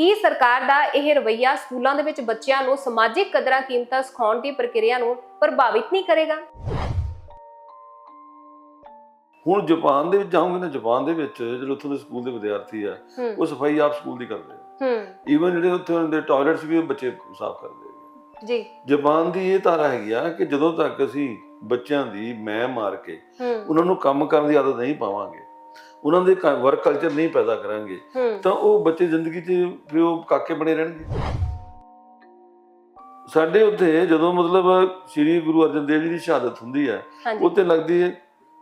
ਕੀ ਸਰਕਾਰ ਦਾ ਇਹ ਰਵੱਈਆ ਸਕੂਲਾਂ ਦੇ ਵਿੱਚ ਬੱਚਿਆਂ ਨੂੰ ਸਮਾਜਿਕ ਕਦਰਾਂ ਕੀਮਤਾਂ ਸਿਖਾਉਣ ਦੀ ਪ੍ਰਕਿਰਿਆ ਨੂੰ ਪ੍ਰਭਾਵਿਤ ਨਹੀਂ ਕਰੇਗਾ? ਹੁਣ ਜਾਪਾਨ ਦੇ ਵਿੱਚ ਜਾਓਗੇ ਨਾ ਜਾਪਾਨ ਦੇ ਵਿੱਚ ਜਿਹੜੇ ਉੱਥੋਂ ਦੇ ਸਕੂਲ ਦੇ ਵਿਦਿਆਰਥੀ ਆ ਉਹ ਸਫ਼ਾਈ ਆਪ ਸਕੂਲ ਦੀ ਕਰਦੇ ਆ। ਹੂੰ। ਈਵਨ ਜਿਹੜੇ ਉੱਥੇ ਦੇ ਟਾਇਲਟਸ ਵੀ ਬੱਚੇ ਸਾਫ਼ ਕਰਦੇ ਆ। ਜੀ। ਜਾਪਾਨ ਦੀ ਇਹ ਧਾਰਾ ਹੈਗੀ ਆ ਕਿ ਜਦੋਂ ਤੱਕ ਅਸੀਂ ਬੱਚਿਆਂ ਦੀ ਮੈਂ ਮਾਰ ਕੇ ਉਹਨਾਂ ਨੂੰ ਕੰਮ ਕਰਨ ਦੀ ਆਦਤ ਨਹੀਂ ਪਾਵਾਂਗੇ ਉਹਨਾਂ ਦੇ ਵਰਕ ਕਲਚਰ ਨਹੀਂ ਪੈਦਾ ਕਰਾਂਗੇ ਤਾਂ ਉਹ ਬੱਚੇ ਜ਼ਿੰਦਗੀ 'ਚ ਫਿਰ ਉਹ ਕਾਕੇ ਬਣੇ ਰਹਿਣਗੇ। ਸਾਡੇ ਉੱਥੇ ਜਦੋਂ ਮਤਲਬ ਸ੍ਰੀ ਗੁਰੂ ਅਰਜਨ ਦੇਵ ਜੀ ਦੀ ਸ਼ਹਾਦਤ ਹੁੰਦੀ ਹੈ ਉੱਥੇ ਲੱਗਦੀ ਹੈ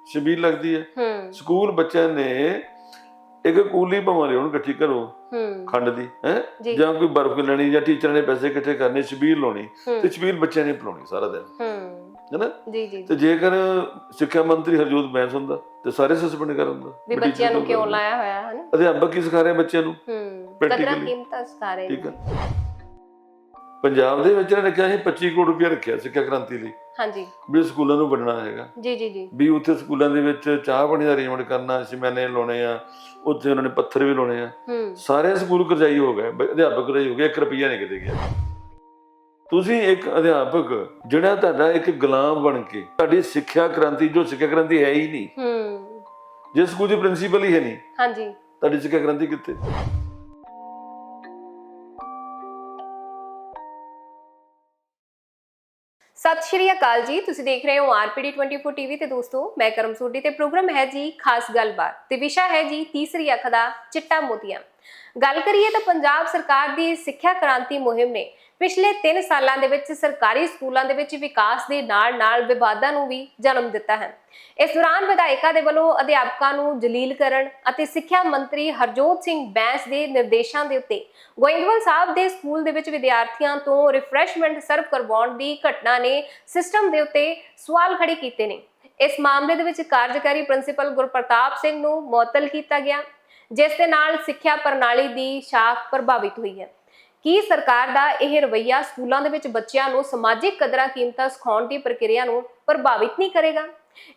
ਸ਼ਬੀਲ ਲੱਗਦੀ ਹੈ। ਸਕੂਲ ਬੱਚਿਆਂ ਨੇ ਇੱਕ ਕੂਲੀ ਭਾਵੇਂ ਲਿਆਉਣ ਇਕੱਠੀ ਕਰੋ ਖੰਡ ਦੀ ਹੈ? ਜੀ। ਕੋਈ ਬਰਫ਼ ਲੈਣੀ ਜਾਂ ਟੀਚਰ ਨੇ ਪੈਸੇ ਇਕੱਠੇ ਕਰਨੇ ਸ਼ਬੀਲ ਲਾਉਣੀ ਤੇ ਸ਼ਬੀਲ ਬੱਚਿਆਂ ਨੇ ਪਿਲਾਉਣੀ ਸਾਰਾ ਦਿਨ। ਹੈਨਾ? ਜੀ ਜੀ ਤੇ ਜੇਕਰ ਸਿੱਖਿਆ ਮੰਤਰੀ ਹਰਜੋਤ ਬੈਂਸ ਹੁੰਦਾ ਤੇ ਸਾਰੇ ਸਸਪੈਂਡ ਕਰ ਦਿੰਦਾ ਵੀ ਬੱਚਿਆਂ ਨੂੰ ਕਿਉਂ ਲਾਇਆ ਹੋਇਆ ਹੈ ਅਧਿਆਪਕ ਕੀ ਸਿਖਾ ਰਿਹਾ ਬੱਚਿਆਂ ਨੂੰ? ਹੂੰ ਕਦਰਾਂ. ਕੀਮਤਾਂ ਸਿਖਾ ਰਹੇ ਠੀਕ ਹੈ ਪੰਜਾਬ ਦੇ ਵਿੱਚ ਕਿਹਾ ਸੀ 25 ਕਰੋੜ ਰੁਪਏ ਰੱਖਿਆ ਸਿੱਖਿਆ ਕ੍ਰਾਂਤੀ ਲਈ। ਹਾਂਜੀ। ਵੀ ਸਕੂਲਾਂ ਨੂੰ ਵੰਡਣਾ ਹੈਗਾ। ਜੀ ਜੀ ਜੀ। ਵੀ ਉੱਥੇ ਸਕੂਲਾਂ ਦੇ ਵਿੱਚ ਚਾਹ ਪਾਣੀ ਦਾ ਅਰੇਂਜਮੈਂਟ ਕਰਨਾ ਸਿਮੈਨੇ ਲਾਉਣੇ ਆ ਉੱਥੇ ਉਹਨਾਂ ਨੇ ਪੱਥਰ ਵੀ ਲਾਉਣੇ ਆ। ਸਾਰੇ ਸਕੂਲ ਕਰਜਾਈ ਹੋ ਗਏ ਅਧਿਆਪਕ ਕਰਜਾਈ ਹੋ ਗਏ 1 ਰੁਪਈਆ ਨਹੀਂ ਕਿਤੇ ਗਿਆ। ਤੁਸੀਂ ਇੱਕ ਅਧਿਆਪਕ ਜਿਹੜਾ ਤੁਹਾਡਾ ਇੱਕ ਗੁਲਾਮ ਬਣ ਕੇ ਤੁਹਾਡੀ ਸਿੱਖਿਆ ਕ੍ਰਾਂਤੀ ਜੋ ਸਿੱਖਿਆ ਕ੍ਰਾਂਤੀ ਹੈ ਹੀ ਨਹੀਂ। ਹੂੰ। ਜੇ ਸਕੂਲ ਦੀ ਪ੍ਰਿੰਸੀਪਲ ਹੀ ਹੈ ਨਹੀਂ। ਹਾਂਜੀ। ਤੁਹਾਡੀ ਸਿੱਖਿਆ ਕ੍ਰਾਂਤੀ ਕਿੱਥੇ? ਸਤਿ ਸ਼੍ਰੀ ਅਕਾਲ ਜੀ ਤੁਸੀਂ ਦੇਖ ਰਹੇ ਹੋ ਆਰਪੀਡੀ 24 ਟੀਵੀ ਤੇ ਦੋਸਤੋ ਮੈਂ ਕਰਮ ਸੂਡੀ ਤੇ ਪ੍ਰੋਗਰਾਮ ਹੈ ਜੀ ਖਾਸ ਗੱਲਬਾਤ। ਤੇ ਵਿਸ਼ਾ ਹੈ ਜੀ ਤੀਸਰੀ ਅੱਖ ਦਾ ਚਿੱਟਾ ਮੋਤੀਆ। ਗੱਲ ਕਰੀਏ ਤਾਂ ਪੰਜਾਬ ਸਰਕਾਰ ਦੀ ਸਿੱਖਿਆ ਕ੍ਰਾਂਤੀ ਮੁਹਿੰਮ ਨੇ ਪਿਛਲੇ 3 ਸਾਲਾਂ ਦੇ ਵਿੱਚ ਸਰਕਾਰੀ ਸਕੂਲਾਂ ਦੇ ਵਿੱਚ ਵਿਕਾਸ ਦੇ ਨਾਲ-ਨਾਲ ਵਿਵਾਦਾਂ ਨੂੰ ਵੀ ਜਨਮ ਦਿੱਤਾ ਹੈ। ਇਸ ਦੌਰਾਨ ਵਿਧਾਇਕਾਂ ਦੇ ਵੱਲੋਂ ਅਧਿਆਪਕਾਂ ਨੂੰ ਜਲੀਲ ਕਰਨ ਅਤੇ ਸਿੱਖਿਆ ਮੰਤਰੀ ਹਰਜੋਤ ਸਿੰਘ ਬੈਂਸ ਦੇ ਨਿਰਦੇਸ਼ਾਂ ਦੇ ਉੱਤੇ ਗੋਇੰਦਵਾਲ ਸਾਹਿਬ ਦੇ ਸਕੂਲ ਦੇ ਵਿੱਚ ਵਿਦਿਆਰਥੀਆਂ ਤੋਂ ਰਿਫਰੈਸ਼ਮੈਂਟ ਸਰਵ ਕਰਵਾਉਣ ਦੀ ਘਟਨਾ ਨੇ ਸਿਸਟਮ ਦੇ ਉੱਤੇ ਸਵਾਲ ਖੜੇ ਕੀਤੇ ਨੇ। ਇਸ ਮਾਮਲੇ ਦੇ ਵਿੱਚ ਕਾਰਜਕਾਰੀ ਪ੍ਰਿੰਸੀਪਲ ਗੁਰਪ੍ਰਤਾਪ ਸਿੰਘ ਨੂੰ ਮੁਅੱਤਲ ਕੀਤਾ ਗਿਆ, ਜਿਸ ਦੇ ਨਾਲ ਸਿੱਖਿਆ ਪ੍ਰਣਾਲੀ ਦੀ ਸ਼ਾਖ ਪ੍ਰਭਾਵਿਤ ਹੋਈ ਹੈ। ਕੀ ਸਰਕਾਰ ਦਾ ਇਹ ਰਵੱਈਆ ਸਕੂਲਾਂ ਦੇ ਵਿੱਚ ਬੱਚਿਆਂ ਨੂੰ ਸਮਾਜਿਕ ਕਦਰਾਂ ਕੀਮਤਾਂ ਸਿਖਾਉਣ ਦੀ ਪ੍ਰਕਿਰਿਆ ਨੂੰ ਪ੍ਰਭਾਵਿਤ ਨਹੀਂ ਕਰੇਗਾ?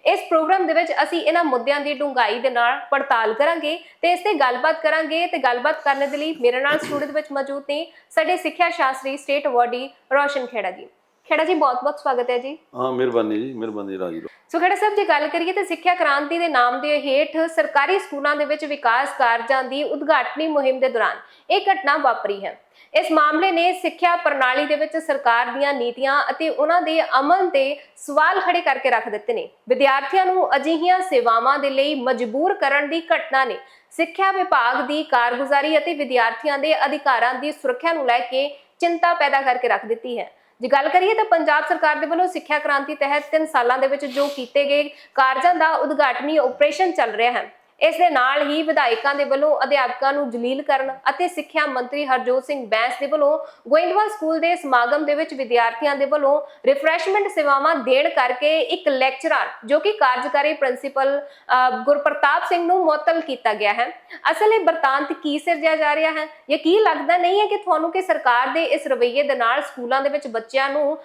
ਇਸ ਪ੍ਰੋਗਰਾਮ ਦੇ ਵਿੱਚ ਅਸੀਂ ਇਹਨਾਂ ਮੁੱਦਿਆਂ ਦੀ ਡੂੰਘਾਈ ਦੇ ਨਾਲ ਪੜਤਾਲ ਕਰਾਂਗੇ ਤੇ ਇਸ ਤੇ ਗੱਲਬਾਤ ਕਰਾਂਗੇ ਤੇ ਗੱਲਬਾਤ ਕਰਨ ਦੇ ਲਈ ਮੇਰੇ ਨਾਲ ਸਟੂਡੀਓ ਦੇ ਵਿੱਚ ਮੌਜੂਦ ਨੇ ਸਾਡੇ ਸਿੱਖਿਆ ਸ਼ਾਸਤਰੀ ਸਟੇਟ ਅਵਾਰਡੀ ਰੋਸ਼ਨ ਖੇੜਾ ਜੀ। ਖੇੜਾ ਜੀ ਬਹੁਤ-ਬਹੁਤ ਸਵਾਗਤ ਹੈ ਜੀ। ਹਾਂ ਮਿਹਰਬਾਨੀ ਜੀ ਮਿਹਰਬਾਨੀ ਰਾਜੀ ਸੋ ਖੜਾ ਸਾਹਿਬ ਜੇ ਗੱਲ ਕਰੀਏ ਤਾਂ ਸਿੱਖਿਆ ਕ੍ਰਾਂਤੀ ਦੇ ਨਾਮ ਦੇ ਹੇਠ ਸਰਕਾਰੀ ਸਕੂਲਾਂ ਦੇ ਵਿੱਚ ਵਿਕਾਸ ਕਾਰਜਾਂ ਦੀ ਉਦਘਾਟਨੀ ਮੁਹਿੰਮ ਦੇ ਦੌਰਾਨ ਇਹ ਘਟਨਾ ਵਾਪਰੀ ਹੈ। ਇਸ ਮਾਮਲੇ ਨੇ ਸਿੱਖਿਆ ਪ੍ਰਣਾਲੀ ਦੇ ਵਿੱਚ ਸਰਕਾਰ ਦੀਆਂ ਨੀਤੀਆਂ ਅਤੇ ਉਹਨਾਂ ਦੇ ਅਮਲ ਤੇ ਸਵਾਲ ਖੜੇ ਕਰਕੇ ਰੱਖ ਦਿੱਤੇ ਨੇ। ਵਿਦਿਆਰਥੀਆਂ ਨੂੰ ਅਜਿਹੀਆਂ ਸੇਵਾਵਾਂ ਦੇ ਲਈ ਮਜਬੂਰ ਕਰਨ ਦੀ ਘਟਨਾ ਨੇ ਸਿੱਖਿਆ ਵਿਭਾਗ ਦੀ ਕਾਰਗੁਜ਼ਾਰੀ ਅਤੇ ਵਿਦਿਆਰਥੀਆਂ ਦੇ ਅਧਿਕਾਰਾਂ ਦੀ ਸੁਰੱਖਿਆ ਨੂੰ ਲੈ ਕੇ ਚਿੰਤਾ ਪੈਦਾ ਕਰਕੇ ਰੱਖ ਦਿੱਤੀ ਹੈ। ਜੇ ਗੱਲ ਕਰੀਏ ਤਾਂ ਪੰਜਾਬ ਸਰਕਾਰ ਦੇ ਵੱਲੋਂ ਸਿੱਖਿਆ ਕ੍ਰਾਂਤੀ ਤਹਿਤ 3 ਸਾਲਾਂ ਦੇ ਵਿੱਚ ਜੋ ਕੀਤੇ ਗਏ ਕਾਰਜਾਂ ਦਾ ਉਦਘਾਟਨੀ ਆਪਰੇਸ਼ਨ ਚੱਲ ਰਿਹਾ ਹੈ। ਇਸ ਦੇ ਨਾਲ ਹੀ ਵਿਧਾਇਕਾਂ ਦੇ ਵੱਲੋਂ ਅਧਿਆਪਕਾਂ ਨੂੰ ਜਲੀਲ ਕਰਨ ਅਤੇ ਸਿੱਖਿਆ ਮੰਤਰੀ ਹਰਜੋਤ ਸਿੰਘ ਬੈਂਸ ਦੇ ਵੱਲੋਂ ਗੋਇੰਦਵਾਲ ਸਕੂਲ ਦੇ ਸਮਾਗਮ ਦੇ ਵਿੱਚ ਵਿਦਿਆਰਥੀਆਂ ਦੇ ਵੱਲੋਂ ਰਿਫਰੈਸ਼ਮੈਂਟ ਸੇਵਾਵਾਂ ਦੇਣ ਕਰਕੇ ਇੱਕ ਲੈਕਚਰਰ ਜੋ ਕਿ ਕਾਰਜਕਾਰੀ ਪ੍ਰਿੰਸੀਪਲ ਗੁਰਪ੍ਰਤਾਪ ਸਿੰਘ ਨੂੰ ਮੁਅੱਤਲ ਕੀਤਾ ਗਿਆ ਹੈ। ਅਸਲ ਇਹ ਬਰਤਾਂਤ ਕੀ ਸਿਰਜਿਆ ਜਾ ਰਿਹਾ ਹੈ? ਇਹ ਕੀ ਲੱਗਦਾ ਨਹੀਂ ਹੈ ਕਿ ਤੁਹਾਨੂੰ ਕਿ ਸਰਕਾਰ ਦੇ ਇਸ ਰਵੱਈਏ ਦੇ ਨਾਲ ਸਕੂਲਾਂ ਦੇ ਵਿੱਚ ਬੱਚਿਆਂ ਨੂੰ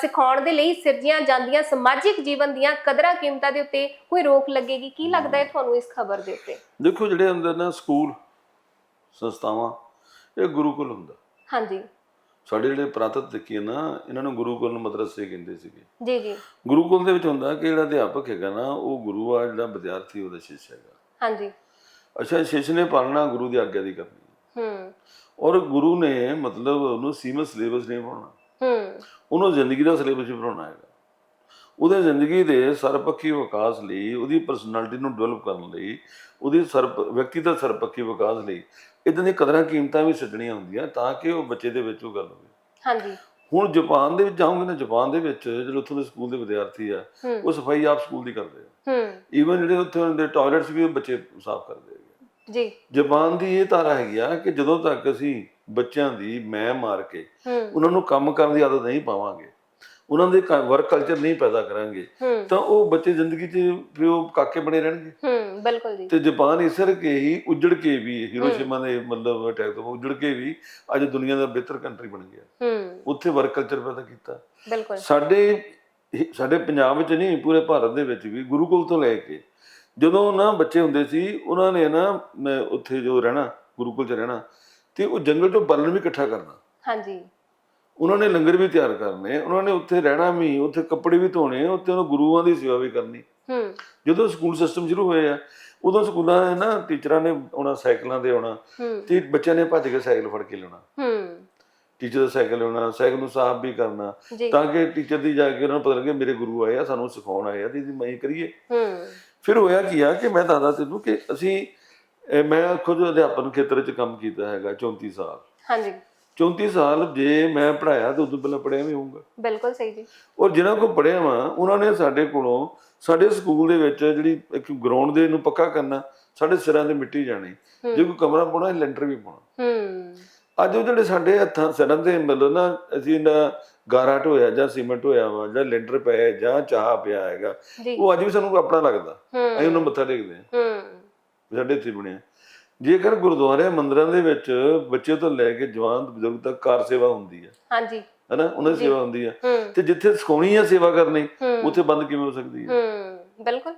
ਸਿਖਾਉਣ ਦੇ ਲਈ ਸਿਰਜੀਆਂ ਜਾਂਦੀਆਂ ਸਮਾਜਿਕ ਜੀਵਨ ਦੀਆਂ ਕਦਰਾਂ ਕੀਮਤਾਂ ਦੇ ਉੱਤੇ ਕੋਈ ਰੋਕ ਲੱਗੇਗੀ? ਕੀ ਲੱਗਦਾ ਹੈ ਤੁਹਾਨੂੰ ਇਸ ਖਬਰ ਦੇ ਉੱਤੇ। ਦੇਖੋ ਜਿਹੜੇ ਅੰਦਰ ਨਾ ਸਕੂਲ ਸੰਸਥਾਵਾਂ ਇਹ ਗੁਰੂਕੁਲ ਹੁੰਦਾ। ਹਾਂਜੀ। ਸਾਡੇ ਜਿਹੜੇ ਪ੍ਰਾਤਤ ਦੇਖੀਏ ਨਾ ਇਹਨਾਂ ਨੂੰ ਗੁਰੂਕੁਲ ਮਦਰਸੇ ਕਹਿੰਦੇ ਸੀਗੇ। ਜੀ ਜੀ। ਗੁਰੂਕੁਲ ਦੇ ਵਿੱਚ ਹੁੰਦਾ ਕਿ ਜਿਹੜਾ ਅਧਿਆਪਕ ਹੈਗਾ ਨਾ ਉਹ ਗੁਰੂ ਆ ਜਿਹੜਾ ਵਿਦਿਆਰਥੀ ਉਹਦਾ ਸ਼ਿਸ਼ ਹੈਗਾ। ਹਾਂਜੀ। ਅੱਛਾ ਸ਼ਿਸ਼ ਨੇ ਪਾਲਣਾ ਗੁਰੂ ਦੀ ਆਗਿਆ ਦੀ ਕਰਨੀ। ਹੂੰ। ਔਰ ਗੁਰੂ ਨੇ ਮਤਲਬ ਉਹਨੂੰ ਸੀਮਤ ਸਿਲੇਬਸ ਨਹੀਂ ਪੜਾਉਣਾ ਹੂੰ। ਉਹਨੂੰ ਜ਼ਿੰਦਗੀ ਦਾ ਸਿਲੇਬਸ ਪੜਾਉਣਾ ਹੈਗਾ। ਉਹਦੇ ਜ਼ਿੰਦਗੀ ਦੇ ਸਰਪੱਖੀ ਵਿਕਾਸ ਲਈ ਉਹਦੀ ਪਰਸਨੈਲਿਟੀ ਨੂੰ ਡਿਵੈਲਪ ਕਰਨ ਲਈ ਉਹਦੀ ਸਰਪ ਵਿਅਕਤੀ ਦਾ ਸਰਪੱਖੀ ਵਿਕਾਸ ਲਈ ਇਦਾਂ ਦੀਆਂ ਕਦਰਾਂ ਕੀਮਤਾਂ ਵੀ ਛੱਡਣੀਆਂ ਹੁੰਦੀਆਂ ਤਾਂ ਕਿ ਉਹ ਬੱਚੇ ਦੇ ਵਿੱਚ ਉਹ ਗੱਲ ਹੋਵੇ। ਹਾਂਜੀ। ਹੁਣ ਜਾਪਾਨ ਦੇ ਵਿੱਚ ਜਾਓਗੇ ਨਾ ਜਾਪਾਨ ਦੇ ਵਿੱਚ ਜਿਹੜੇ ਉੱਥੋਂ ਦੇ ਸਕੂਲ ਦੇ ਵਿਦਿਆਰਥੀ ਆ ਉਹ ਸਫ਼ਾਈ ਆਪ ਸਕੂਲ ਦੀ ਕਰਦੇ ਆ। ਹੂੰ। ਈਵਨ ਜਿਹੜੇ ਉੱਥੇ ਦੇ ਟਾਇਲਟਸ ਵੀ ਉਹ ਬੱਚੇ ਸਾਫ਼ ਕਰਦੇ ਆ। ਜੀ। ਜਾਪਾਨ ਦੀ ਇਹ ਧਾਰਾ ਹੈਗੀ ਆ ਕਿ ਜਦੋਂ ਤੱਕ ਅਸੀਂ ਬੱਚਿਆਂ ਦੀ ਮੈਂ ਮਾਰ ਕੇ ਉਹਨਾਂ ਨੂੰ ਕੰਮ ਕਰਨ ਦੀ ਆਦਤ ਨਹੀਂ ਪਾਵਾਂਗੇ ਉਹਨਾਂ ਦੇ ਵਰਕ ਕਲਚਰ ਨਹੀਂ ਪੈਦਾ ਕਰਾਂਗੇ ਤਾਂ ਉਹ ਬੱਚੇ ਜ਼ਿੰਦਗੀ 'ਚ ਫਿਰ ਉਹ ਕਾਕੇ ਬਣੇ ਰਹਿਣਗੇ। ਹੂੰ ਬਿਲਕੁਲ ਜੀ। ਤੇ ਜਾਪਾਨ ਇਸ ਕਰਕੇ ਹੀ ਉਜੜ ਕੇ ਵੀ ਹਿਰੋਸ਼ੀਮਾ ਦੇ ਮਤਲਬ ਅਟੈਕ ਤੋਂ ਉਜੜ ਕੇ ਵੀ ਅੱਜ ਦੁਨੀਆ ਦਾ ਬਿਹਤਰ ਕੰਟਰੀ ਬਣ ਗਿਆ। ਹੂੰ। ਉੱਥੇ ਵਰਕ ਕਲਚਰ ਪੈਦਾ ਕੀਤਾ। ਬਿਲਕੁਲ। ਸਾਡੇ ਸਾਡੇ ਪੰਜਾਬ ਵਿੱਚ ਨਹੀਂ ਪੂਰੇ ਭਾਰਤ ਦੇ ਵਿੱਚ ਵੀ ਗੁਰੂਕੁਲ ਤੋਂ ਲੈ ਕੇ ਜਦੋਂ ਨਾ ਬੱਚੇ ਹੁੰਦੇ ਸੀ ਉਹਨਾਂ ਨੇ ਨਾ ਉੱਥੇ ਜੋ ਰਹਿਣਾ ਗੁਰੂਕੁਲ 'ਚ ਰਹਿਣਾ ਤੇ ਉਹ ਜੰਗਲ ਤੋਂ ਬਾਲਣ ਵੀ ਇਕੱਠਾ ਕਰਨਾ। ਹਾਂਜੀ। ਉਹਨਾਂ ਨੇ ਲੰਗਰ ਵੀ ਤਿਆਰ ਕਰਨੇ ਉਹਨਾਂ ਨੇ ਉੱਥੇ ਰਹਿਣਾ ਵੀ ਉੱਥੇ ਕੱਪੜੇ ਵੀ ਧੋਣੇ ਉੱਥੇ ਉਹਨਾਂ ਗੁਰੂਆਂ ਦੀ ਸੇਵਾ ਵੀ ਕਰਨੀ। ਹੂੰ। ਜਦੋਂ ਸਕੂਲ ਸਿਸਟਮ ਸ਼ੁਰੂ ਹੋਏ ਆ ਉਦੋਂ ਸਕੂਲਾਂ ਦੇ ਨਾ ਟੀਚਰਾਂ ਨੇ ਆਉਣਾ ਸਾਈਕਲਾਂ ਤੇ ਆਉਣਾ ਤੇ ਬੱਚਿਆਂ ਨੇ ਭੱਜ ਕੇ ਸਾਈਕਲ ਫੜ ਕੇ ਲਿਆਉਣਾ। ਹੂੰ। ਟੀਚਰ ਦਾ ਸਾਈਕਲ ਲਿਆਉਣਾ ਸਾਈਕਲ ਨੂੰ ਸਾਫ਼ ਵੀ ਕਰਨਾ ਤਾਂ ਕਿ ਟੀਚਰ ਦੀ ਜਾ ਕੇ ਉਹਨਾਂ ਨੂੰ ਪਤਾ ਲੱਗੇ ਮੇਰੇ ਗੁਰੂ ਆਏ ਆ ਸਾਨੂੰ ਸਿਖਾਉਣ ਆਏ ਆ ਤੇ ਮੈਂ ਕਰੀਏ। ਹੂੰ। ਫਿਰ ਹੋਇਆ ਕੀ ਆ ਕਿ ਮੈਂ ਦੱਸਦਾ ਤੈਨੂੰ ਕਿ ਅਸੀਂ ਮੈਂ ਖੁਦ ਅਧਿਆਪਨ ਖੇਤਰ 'ਚ ਕੰਮ ਕੀਤਾ ਹੈਗਾ 34 ਸਾਲ। ਹਾਂਜੀ। 34 ਸਾਲ ਜੇ ਮੈਂ ਪੜਾਇਆ ਤਾਂ ਉਦੋਂ ਪਹਿਲਾਂ ਪੜਿਆ ਵੀ ਹੋਊਗਾ। ਬਿਲਕੁਲ ਸਹੀ ਜੀ। ਔਰ ਜਿਨ੍ਹਾਂ ਕੋ ਪੜਿਆ ਵਾਂ ਉਹਨਾਂ ਨੇ ਸਾਡੇ ਕੋਲੋਂ ਸਾਡੇ ਸਕੂਲ ਦੇ ਵਿੱਚ ਜਿਹੜੀ ਇੱਕ ਗਰਾਊਂਡ ਦੇ ਨੂੰ ਪੱਕਾ ਕਰਨਾ ਸਾਡੇ ਸਿਰਾਂ ਤੇ ਮਿੱਟੀ ਜਾਣੀ। ਜੇ ਕੋਈ ਕਮਰਾ ਪਾਉਣਾ ਲੈਂਟਰ ਵੀ ਪਾਉਣਾ। ਹੂੰ। ਅੱਜ ਉਹ ਜਿਹੜੇ ਸਾਡੇ ਹੱਥਾਂ ਸਿਰਾਂ ਤੇ ਮਤਲਬ ਨਾ ਅਸੀਂ ਇਹਨਾਂ ਗਾਰਾ ਢੋਇਆ ਜਾਂ ਸੀਮੈਂਟ ਹੋਇਆ ਵਾ ਜਾਂ ਲੈਂਟਰ ਪਿਆ ਜਾਂ ਚਾਹ ਪਿਆ ਹੈਗਾ ਉਹ ਅੱਜ ਵੀ ਸਾਨੂੰ ਆਪਣਾ ਲੱਗਦਾ। ਅਸੀਂ ਉਹਨੂੰ ਮੱਥਾ ਟੇਕਦੇ ਹਾਂ। ਹੂੰ। ਸਾਡੇ ਇੱਥੇ ਬਣਿਆ। ਜੇਕਰ ਗੁਰਦੁਆਰਿਆਂ ਮੰਦਿਰਾਂ ਦੇ ਵਿੱਚ ਬੱਚੇ ਤੋਂ ਲੈ ਕੇ ਜਵਾਨ ਬਜ਼ੁਰਗ ਤੱਕ ਕਾਰ ਸੇਵਾ ਹੁੰਦੀ ਹੈ। ਹਾਂਜੀ। ਹੈਨਾ? ਉਹਨਾਂ ਦੀ। ਸੇਵਾ ਹੁੰਦੀ ਹੈ। ਤੇ ਜਿੱਥੇ ਸਿਖਾਉਣੀ ਹੈ ਸੇਵਾ ਕਰਨੀ ਉੱਥੇ ਬੰਦ ਕਿਵੇਂ ਹੋ ਸਕਦੀ ਹੈ? ਹੂੰ ਬਿਲਕੁਲ।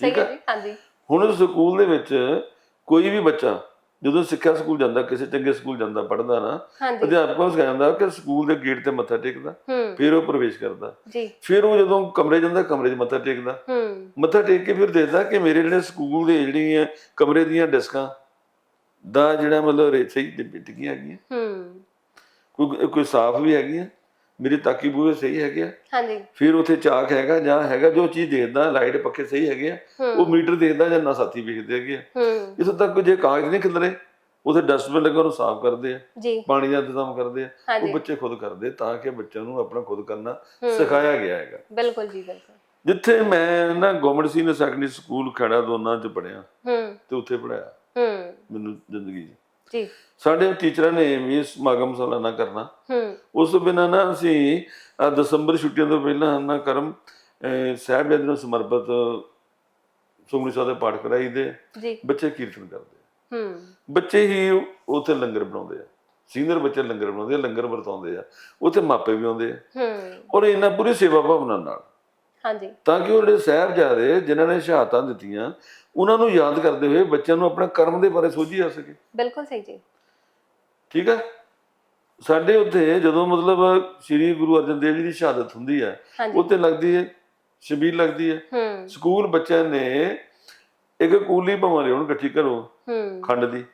ਸਹੀ ਹੈ। ਜੀ ਹਾਂਜੀ। ਹੁਣ ਸਕੂਲ ਦੇ ਵਿੱਚ ਕੋਈ ਵੀ ਬੱਚਾ ਜਦੋਂ ਸਿੱਖਿਆ ਸਕੂਲ ਜਾਂਦਾ ਕਿਸੇ ਚੰਗੇ ਸਕੂਲ ਜਾਂਦਾ ਪੜ੍ਹਦਾ ਨਾ ਅਧਿਆਪਕ ਸਿਖਾਇਆ ਜਾਂਦਾ ਕਿ ਸਕੂਲ ਦੇ ਗੇਟ ਤੇ ਮੱਥਾ ਟੇਕਦਾ ਫਿਰ ਉਹ ਪ੍ਰਵੇਸ਼ ਕਰਦਾ। ਜੀ। ਫਿਰ ਉਹ ਜਦੋਂ ਕਮਰੇ ਜਾਂਦਾ ਕਮਰੇ 'ਚ ਮੱਥਾ ਟੇਕਦਾ। ਹੂੰ। ਮੱਥਾ ਟੇਕ ਕੇ ਫਿਰ ਦੇਖਦਾ ਕਿ ਮੇਰੇ ਜਿਹੜੇ ਸਕੂਲ ਦੇ ਜਿਹੜੀਆਂ ਕਮਰੇ ਦੀਆਂ ਡਿਸਕਾਂ ਦਾ ਜਿਹੜਾ ਮਤਲਬ ਰੇ- ਸਹੀ ਟਿਕੀਆਂ ਹੈਗੀਆਂ। ਹੂੰ। ਕੋਈ ਕੋਈ ਸਾਫ਼ ਵੀ ਹੈਗੀਆਂ ਮੇਰੀ ਤਾਕੀ ਬੂਹੇ ਸਹੀ ਹੈਗੇ ਆ। ਹਾਂਜੀ। ਫਿਰ ਉੱਥੇ ਚਾਕ ਹੈਗਾ ਜਾਂ ਹੈਗਾ ਜੋ ਚੀਜ਼ ਦੇਖਦਾ ਲਾਈਟ ਪੱਖੇ ਸਹੀ ਹੈਗੇ ਆ ਉਹ ਮੀਟਰ ਦੇਖਦਾ ਜਾਂ ਨਾ ਸਾਥੀ ਵੇਖਦੇ ਹੈਗੇ ਆ। ਇਥੋਂ ਤੱਕ ਜੇ ਕਾਗਜ਼ ਨਹੀਂ ਖਿਲਰੇ ਉਥੇ ਡਸਟਬਿਨ ਲੱਗਾ ਉਹਨੂੰ ਸਾਫ਼ ਕਰਦੇ ਆ। ਜੀ। ਪਾਣੀ ਦਾ ਇੰਤਜ਼ਾਮ ਕਰਦੇ ਆ। ਉਹ ਬੱਚੇ ਖੁਦ ਕਰਦੇ ਤਾਂ ਕਿ ਬੱਚਿਆਂ ਨੂੰ ਆਪਣਾ ਖੁਦ ਕਰਨਾ। ਸਿਖਾਇਆ ਗਿਆ ਹੈਗਾ। ਬਿਲਕੁਲ ਜੀ ਬਿਲਕੁਲ। ਜਿੱਥੇ ਮੈਂ ਨਾ ਗਵਰਨਮੈਂਟ ਸੀਨੀਅਰ ਸੈਕੰਡਰੀ ਸਕੂਲ ਖੜਾ ਦੋਨਾਂ ਚ ਪੜਿਆ ਹੂੰ। ਤੇ ਉੱਥੇ ਪੜਾਇਆ ਹੂੰ। ਮੈਨੂੰ ਜ਼ਿੰਦਗੀ 'ਚ। ਜੀ। ਸਾਡੇ ਟੀਚਰਾਂ ਨੇ ਵੀ ਸਮਾਗਮ ਸਾਲਾਨਾ ਕਰਨਾ। ਹੂੰ। ਉਸ ਤੋਂ ਬਿਨਾਂ ਨਾ ਅਸੀਂ ਆਹ ਦਸੰਬਰ ਛੁੱਟੀਆਂ ਤੋਂ ਪਹਿਲਾਂ ਨਾ ਕਰਮ ਅਹ ਸਾਹਿਬਜ਼ਾਦੇ ਨੂੰ ਸਮਰਪਿਤ ਸੁਖਮਨੀ ਸਾਹਿਬ ਦੇ ਪਾਠ ਕਰਾਈਦੇ। ਜੀ। ਬੱਚੇ ਕੀਰਤਨ ਕਰਦੇ। ਹੂੰ। ਬੱਚੇ ਹੀ ਉੱਥੇ ਲੰਗਰ ਬਣਾਉਂਦੇ ਆ। ਸੀਨੀਅਰ ਬੱਚੇ ਲੰਗਰ ਬਣਾਉਂਦੇ ਆ ਲੰਗਰ ਵਰਤਾਉਂਦੇ ਆ। ਉੱਥੇ ਮਾਪੇ ਵੀ ਆਉਂਦੇ ਆ। ਹੂੰ। ਔਰ ਇਹਨਾਂ ਪੂਰੀ ਸੇਵਾ ਭਾਵਨਾ ਨਾਲ। ਹਾਂਜੀ। ਤਾਂ ਕਿ ਉਹ ਜਿਹੜੇ ਸਾਹਿਬਜ਼ਾਦੇ ਜਿਨ੍ਹਾਂ ਨੇ ਸ਼ਹਾਦਤਾਂ ਦਿੱਤੀਆਂ ਉਹਨਾਂ ਨੂੰ ਯਾਦ ਕਰਦੇ ਹੋਏ ਬੱਚਿਆਂ ਨੂੰ ਆਪਣਾ ਕਰਮ ਦੇ ਬਾਰੇ ਸੋਝੀ ਆ ਸਕੇ। ਬਿਲਕੁਲ ਸਹੀ ਜੀ। ਠੀਕ ਹੈ? ਸਾਡੇ ਉੱਥੇ ਜਦੋਂ ਮਤਲਬ ਸ੍ਰੀ ਗੁਰੂ ਅਰਜਨ ਦੇਵ ਜੀ ਦੀ ਸ਼ਹਾਦਤ ਹੁੰਦੀ ਹੈ ਉੱਥੇ ਲੱਗਦੀ ਹੈ ਸ਼ਬੀਲ ਲੱਗਦੀ ਹੈ। ਸਕੂਲ ਬੱਚਿਆਂ ਨੇ ਇੱਕ ਕੂਲੀ ਭਾਵੇਂ ਲਿਆਉਣ ਇਕੱਠੀ ਕਰੋ ਖੰਡ ਦੀ।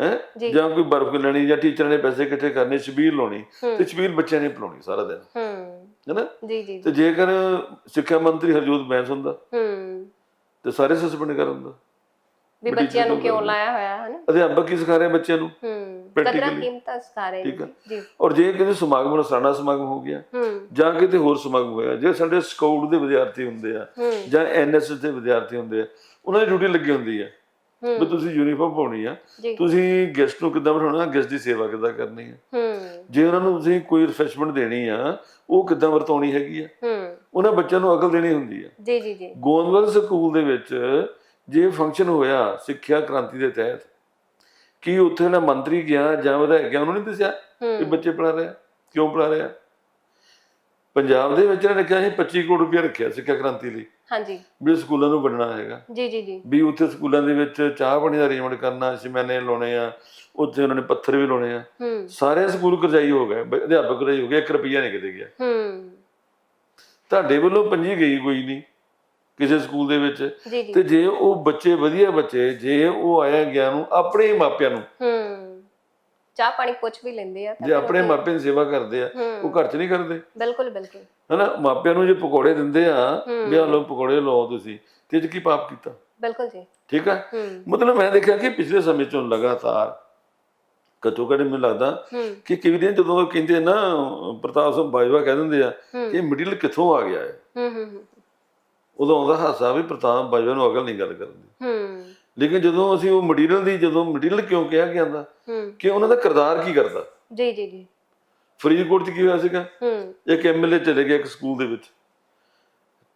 ਹੈ? ਜੀ। ਕੋਈ ਬਰਫ਼ ਲੈਣੀ ਜਾਂ ਟੀਚਰਾਂ ਨੇ ਪੈਸੇ ਇਕੱਠੇ ਕਰਨੇ ਸ਼ਬੀਲ ਲਾਉਣੀ। ਤੇ ਸ਼ਬੀਲ ਬੱਚਿਆਂ ਨੇ ਪਿਲਾਉਣੀ ਸਾਰਾ ਦਿਨ। ਹੈਨਾ ਜੀ ਜੀ ਤੇ ਜੇਕਰ ਸਿੱਖਿਆ ਮੰਤਰੀ ਹਰਜੋਤ ਬੈਂਸ ਹੁੰਦਾ ਹੂੰ। ਤੇ ਸਾਰੇ ਸਸਪੈਂਡ ਕਰ ਦਿੰਦਾ ਵੀ ਬੱਚਿਆਂ ਨੂੰ ਕਿਉਂ। ਲਾਇਆ ਹੋਇਆ ਹੈ ਨਾ? ਅਧਿਆਪਕ ਕੀ ਸਿਖਾ ਰਹੇ ਬੱਚਿਆਂ ਨੂੰ। ਹੂੰ। ਕਦਰਾਂ। ਕੀਮਤਾਂ ਸਿਖਾ ਰਹੇ ਨੇ। ਜੀ। ਔਰ ਜੇ ਕਿਤੇ ਸਮਾਗਮ ਰਸਾਨਾ ਸਮਾਗਮ ਹੋ ਗਿਆ ਜਾਂ ਕਿਤੇ ਹੋਰ ਸਮਾਗਮ ਹੋਇਆ ਜੇ ਸਾਡੇ ਸਕਾਊਟ ਦੇ ਵਿਦਿਆਰਥੀ ਹੁੰਦੇ ਆ ਜਾਂ ਐਨਐਸਐਸ ਦੇ ਵਿਦਿਆਰਥੀ ਹੁੰਦੇ ਆ ਉਹਨਾਂ ਦੀ ਡਿਊਟੀ ਲੱਗੀ ਹੁੰਦੀ ਆ। ਵੀ ਤੁਸੀਂ ਯੂਨੀਫਾਰਮ ਪਾਉਣੀ ਆ। ਤੁਸੀਂ ਗੈਸਟ ਨੂੰ ਕਿੱਦਾਂ ਬਿਠਾਉਣਾ ਗੈਸਟ ਦੀ ਸੇਵਾ ਕਿੱਦਾਂ ਕਰਨੀ ਆ। ਜੇ ਉਹਨਾਂ ਨੂੰ ਤੁਸੀਂ ਕੋਈ ਰਿਫਰੈਸ਼ਮੈਂਟ ਦੇਣੀ ਆ ਉਹ ਕਿੱਦਾਂ ਵਰਤਾਉਣੀ ਹੈਗੀ ਆ? ਹੂੰ। ਉਹਨਾਂ ਬੱਚਿਆਂ ਨੂੰ ਅਕਲ ਦੇਣੀ ਹੁੰਦੀ ਆ। ਜੀ ਜੀ ਜੀ। ਗੋਂਦਵਾਲ ਸਕੂਲ ਦੇ ਵਿੱਚ ਜੇ ਫੰਕਸ਼ਨ ਹੋਇਆ ਸਿੱਖਿਆ ਕ੍ਰਾਂਤੀ ਦੇ ਤਹਿਤ ਕੀ ਉੱਥੇ ਨਾ ਮੰਤਰੀ ਗਿਆ ਜਾਂ ਵਿਧਾਇਕ ਗਿਆ ਉਹਨੂੰ ਨਹੀਂ ਦੱਸਿਆ ਕਿ ਬੱਚੇ ਪੜਾ ਰਿਹਾ ਕਿਉਂ ਪੜਾ ਰਿਹਾ? ਪੰਜਾਬ ਦੇ ਵਿੱਚ ਇਹਨਾਂ ਨੇ ਕਿਹਾ ਸੀ 25 ਕਰੋੜ ਰੁਪਏ ਰੱਖਿਆ ਸਿੱਖਿਆ ਕ੍ਰਾਂਤੀ ਲਈ। ਹਾਂਜੀ। ਵੀ ਸਕੂਲਾਂ ਨੂੰ ਵੰਡਣਾ ਹੈਗਾ। ਜੀ ਜੀ ਜੀ। ਵੀ ਉੱਥੇ ਸਕੂਲਾਂ ਦੇ ਵਿੱਚ ਚਾਹ ਪਾਣੀ ਦਾ ਅਰੇਂਜਮੈਂਟ ਕਰਨਾ ਸਿਮੈਨੇ ਲਾਉਣੇ ਆ ਉੱਥੇ ਉਹਨਾਂ ਨੇ ਪੱਥਰ ਵੀ ਲਾਉਣੇ ਆ। ਹੂੰ। ਸਾਰੇ ਸਕੂਲ ਕਰਜਾਈ ਹੋ ਗਏ ਬ- ਅਧਿਆਪਕ ਕਰਜਾਈ ਹੋ ਗਏ 1 ਰੁਪਿਆ ਨਹੀਂ ਕਿਤੇ ਗਿਆ। ਹੂੰ। ਤੁਹਾਡੇ ਵੱਲੋਂ ਪੰਜੀ ਗਈ ਕੋਈ ਨਹੀਂ ਕਿਸੇ ਸਕੂਲ ਦੇ ਵਿੱਚ। ਜੀ ਜੀ। ਤੇ ਜੇ ਉਹ ਬੱਚੇ ਵਧੀਆ ਬੱਚੇ ਜੇ ਉਹ ਆਇਆ ਗਿਆ ਨੂੰ ਆਪਣੇ ਹੀ ਮਾਪਿਆਂ ਨੂੰ ਹੂੰ। ਚਾਹ ਪਾਣੀ ਪੁੱਛ ਵੀ ਲੈਂਦੇ ਆ ਤਾਂ ਜੇ ਫਿਰ ਆਪਣੇ ਮਾਪਿਆਂ ਦੀ ਸੇਵਾ ਕਰਦੇ ਆ ਉਹ ਘਰ 'ਚ ਨਹੀਂ ਕਰਦੇ? ਬਿਲਕੁਲ ਬਿਲਕੁਲ। ਹਨਾ ਮਾਪਿਆਂ ਨੂੰ ਜੇ ਪਕੌੜੇ ਦਿੰਦੇ ਆ ਹੂੰ। ਵੀ ਆ ਲਓ ਪਕੌੜੇ ਲਓ ਤੁਸੀਂ ਤੇ ਇਹ 'ਚ ਕੀ ਪਾਪ ਕੀਤਾ? ਬਿਲਕੁਲ ਜੀ। ਠੀਕ ਹੂੰ। ਮਤਲਬ ਮੈਂ ਦੇਖਿਆ ਕਿ ਪਿਛਲੇ ਸਮੇਂ ਚੋਂ ਲਗਾਤਾਰ ਘੱਟੋ ਘੱਟ ਮੈਨੂੰ ਲੱਗਦਾ ਹੂੰ। ਕਿ ਕਈ ਵਾਰੀ ਜਦੋਂ ਉਹ ਕਹਿੰਦੇ ਨਾ ਪ੍ਰਤਾਪ ਸਿੰਘ ਬਾਜਵਾ ਕਹਿ ਦਿੰਦੇ ਆ ਹੂੰ। ਕਿ ਮਿਡਲ ਕਿੱਥੋਂ ਆ ਗਿਆ ਹੈ? ਹੂੰ ਹੂੰ ਹੂੰ, ਉਦੋਂ ਆਉਂਦਾ ਹਾਸਾ ਵੀ ਪ੍ਰਤਾਪ ਬਾਜਵਾ ਨੂੰ ਅਕਲ ਨਹੀਂ ਗੱਲ ਕਰਦੀ ਹੂੰ। ਲੇਕਿਨ ਜਦੋਂ ਅਸੀਂ ਉਹ ਮਟੀਰੀਅਲ ਦੀ ਜਦੋਂ ਮਟੀਰੀਅਲ ਕਿਉਂ ਕਿਹਾ ਹੂੰ। ਕਿ ਉਹਨਾਂ ਦਾ ਕਿਰਦਾਰ ਕੀ ਕਰਦਾ? ਜੀ ਜੀ ਜੀ। ਫਰੀਦਕੋਟ 'ਚ ਕੀ ਹੋਇਆ ਸੀਗਾ? ਇੱਕ ਐਮਐਲਏ ਚਲੇ ਗਿਆ ਇੱਕ ਸਕੂਲ ਦੇ ਵਿੱਚ।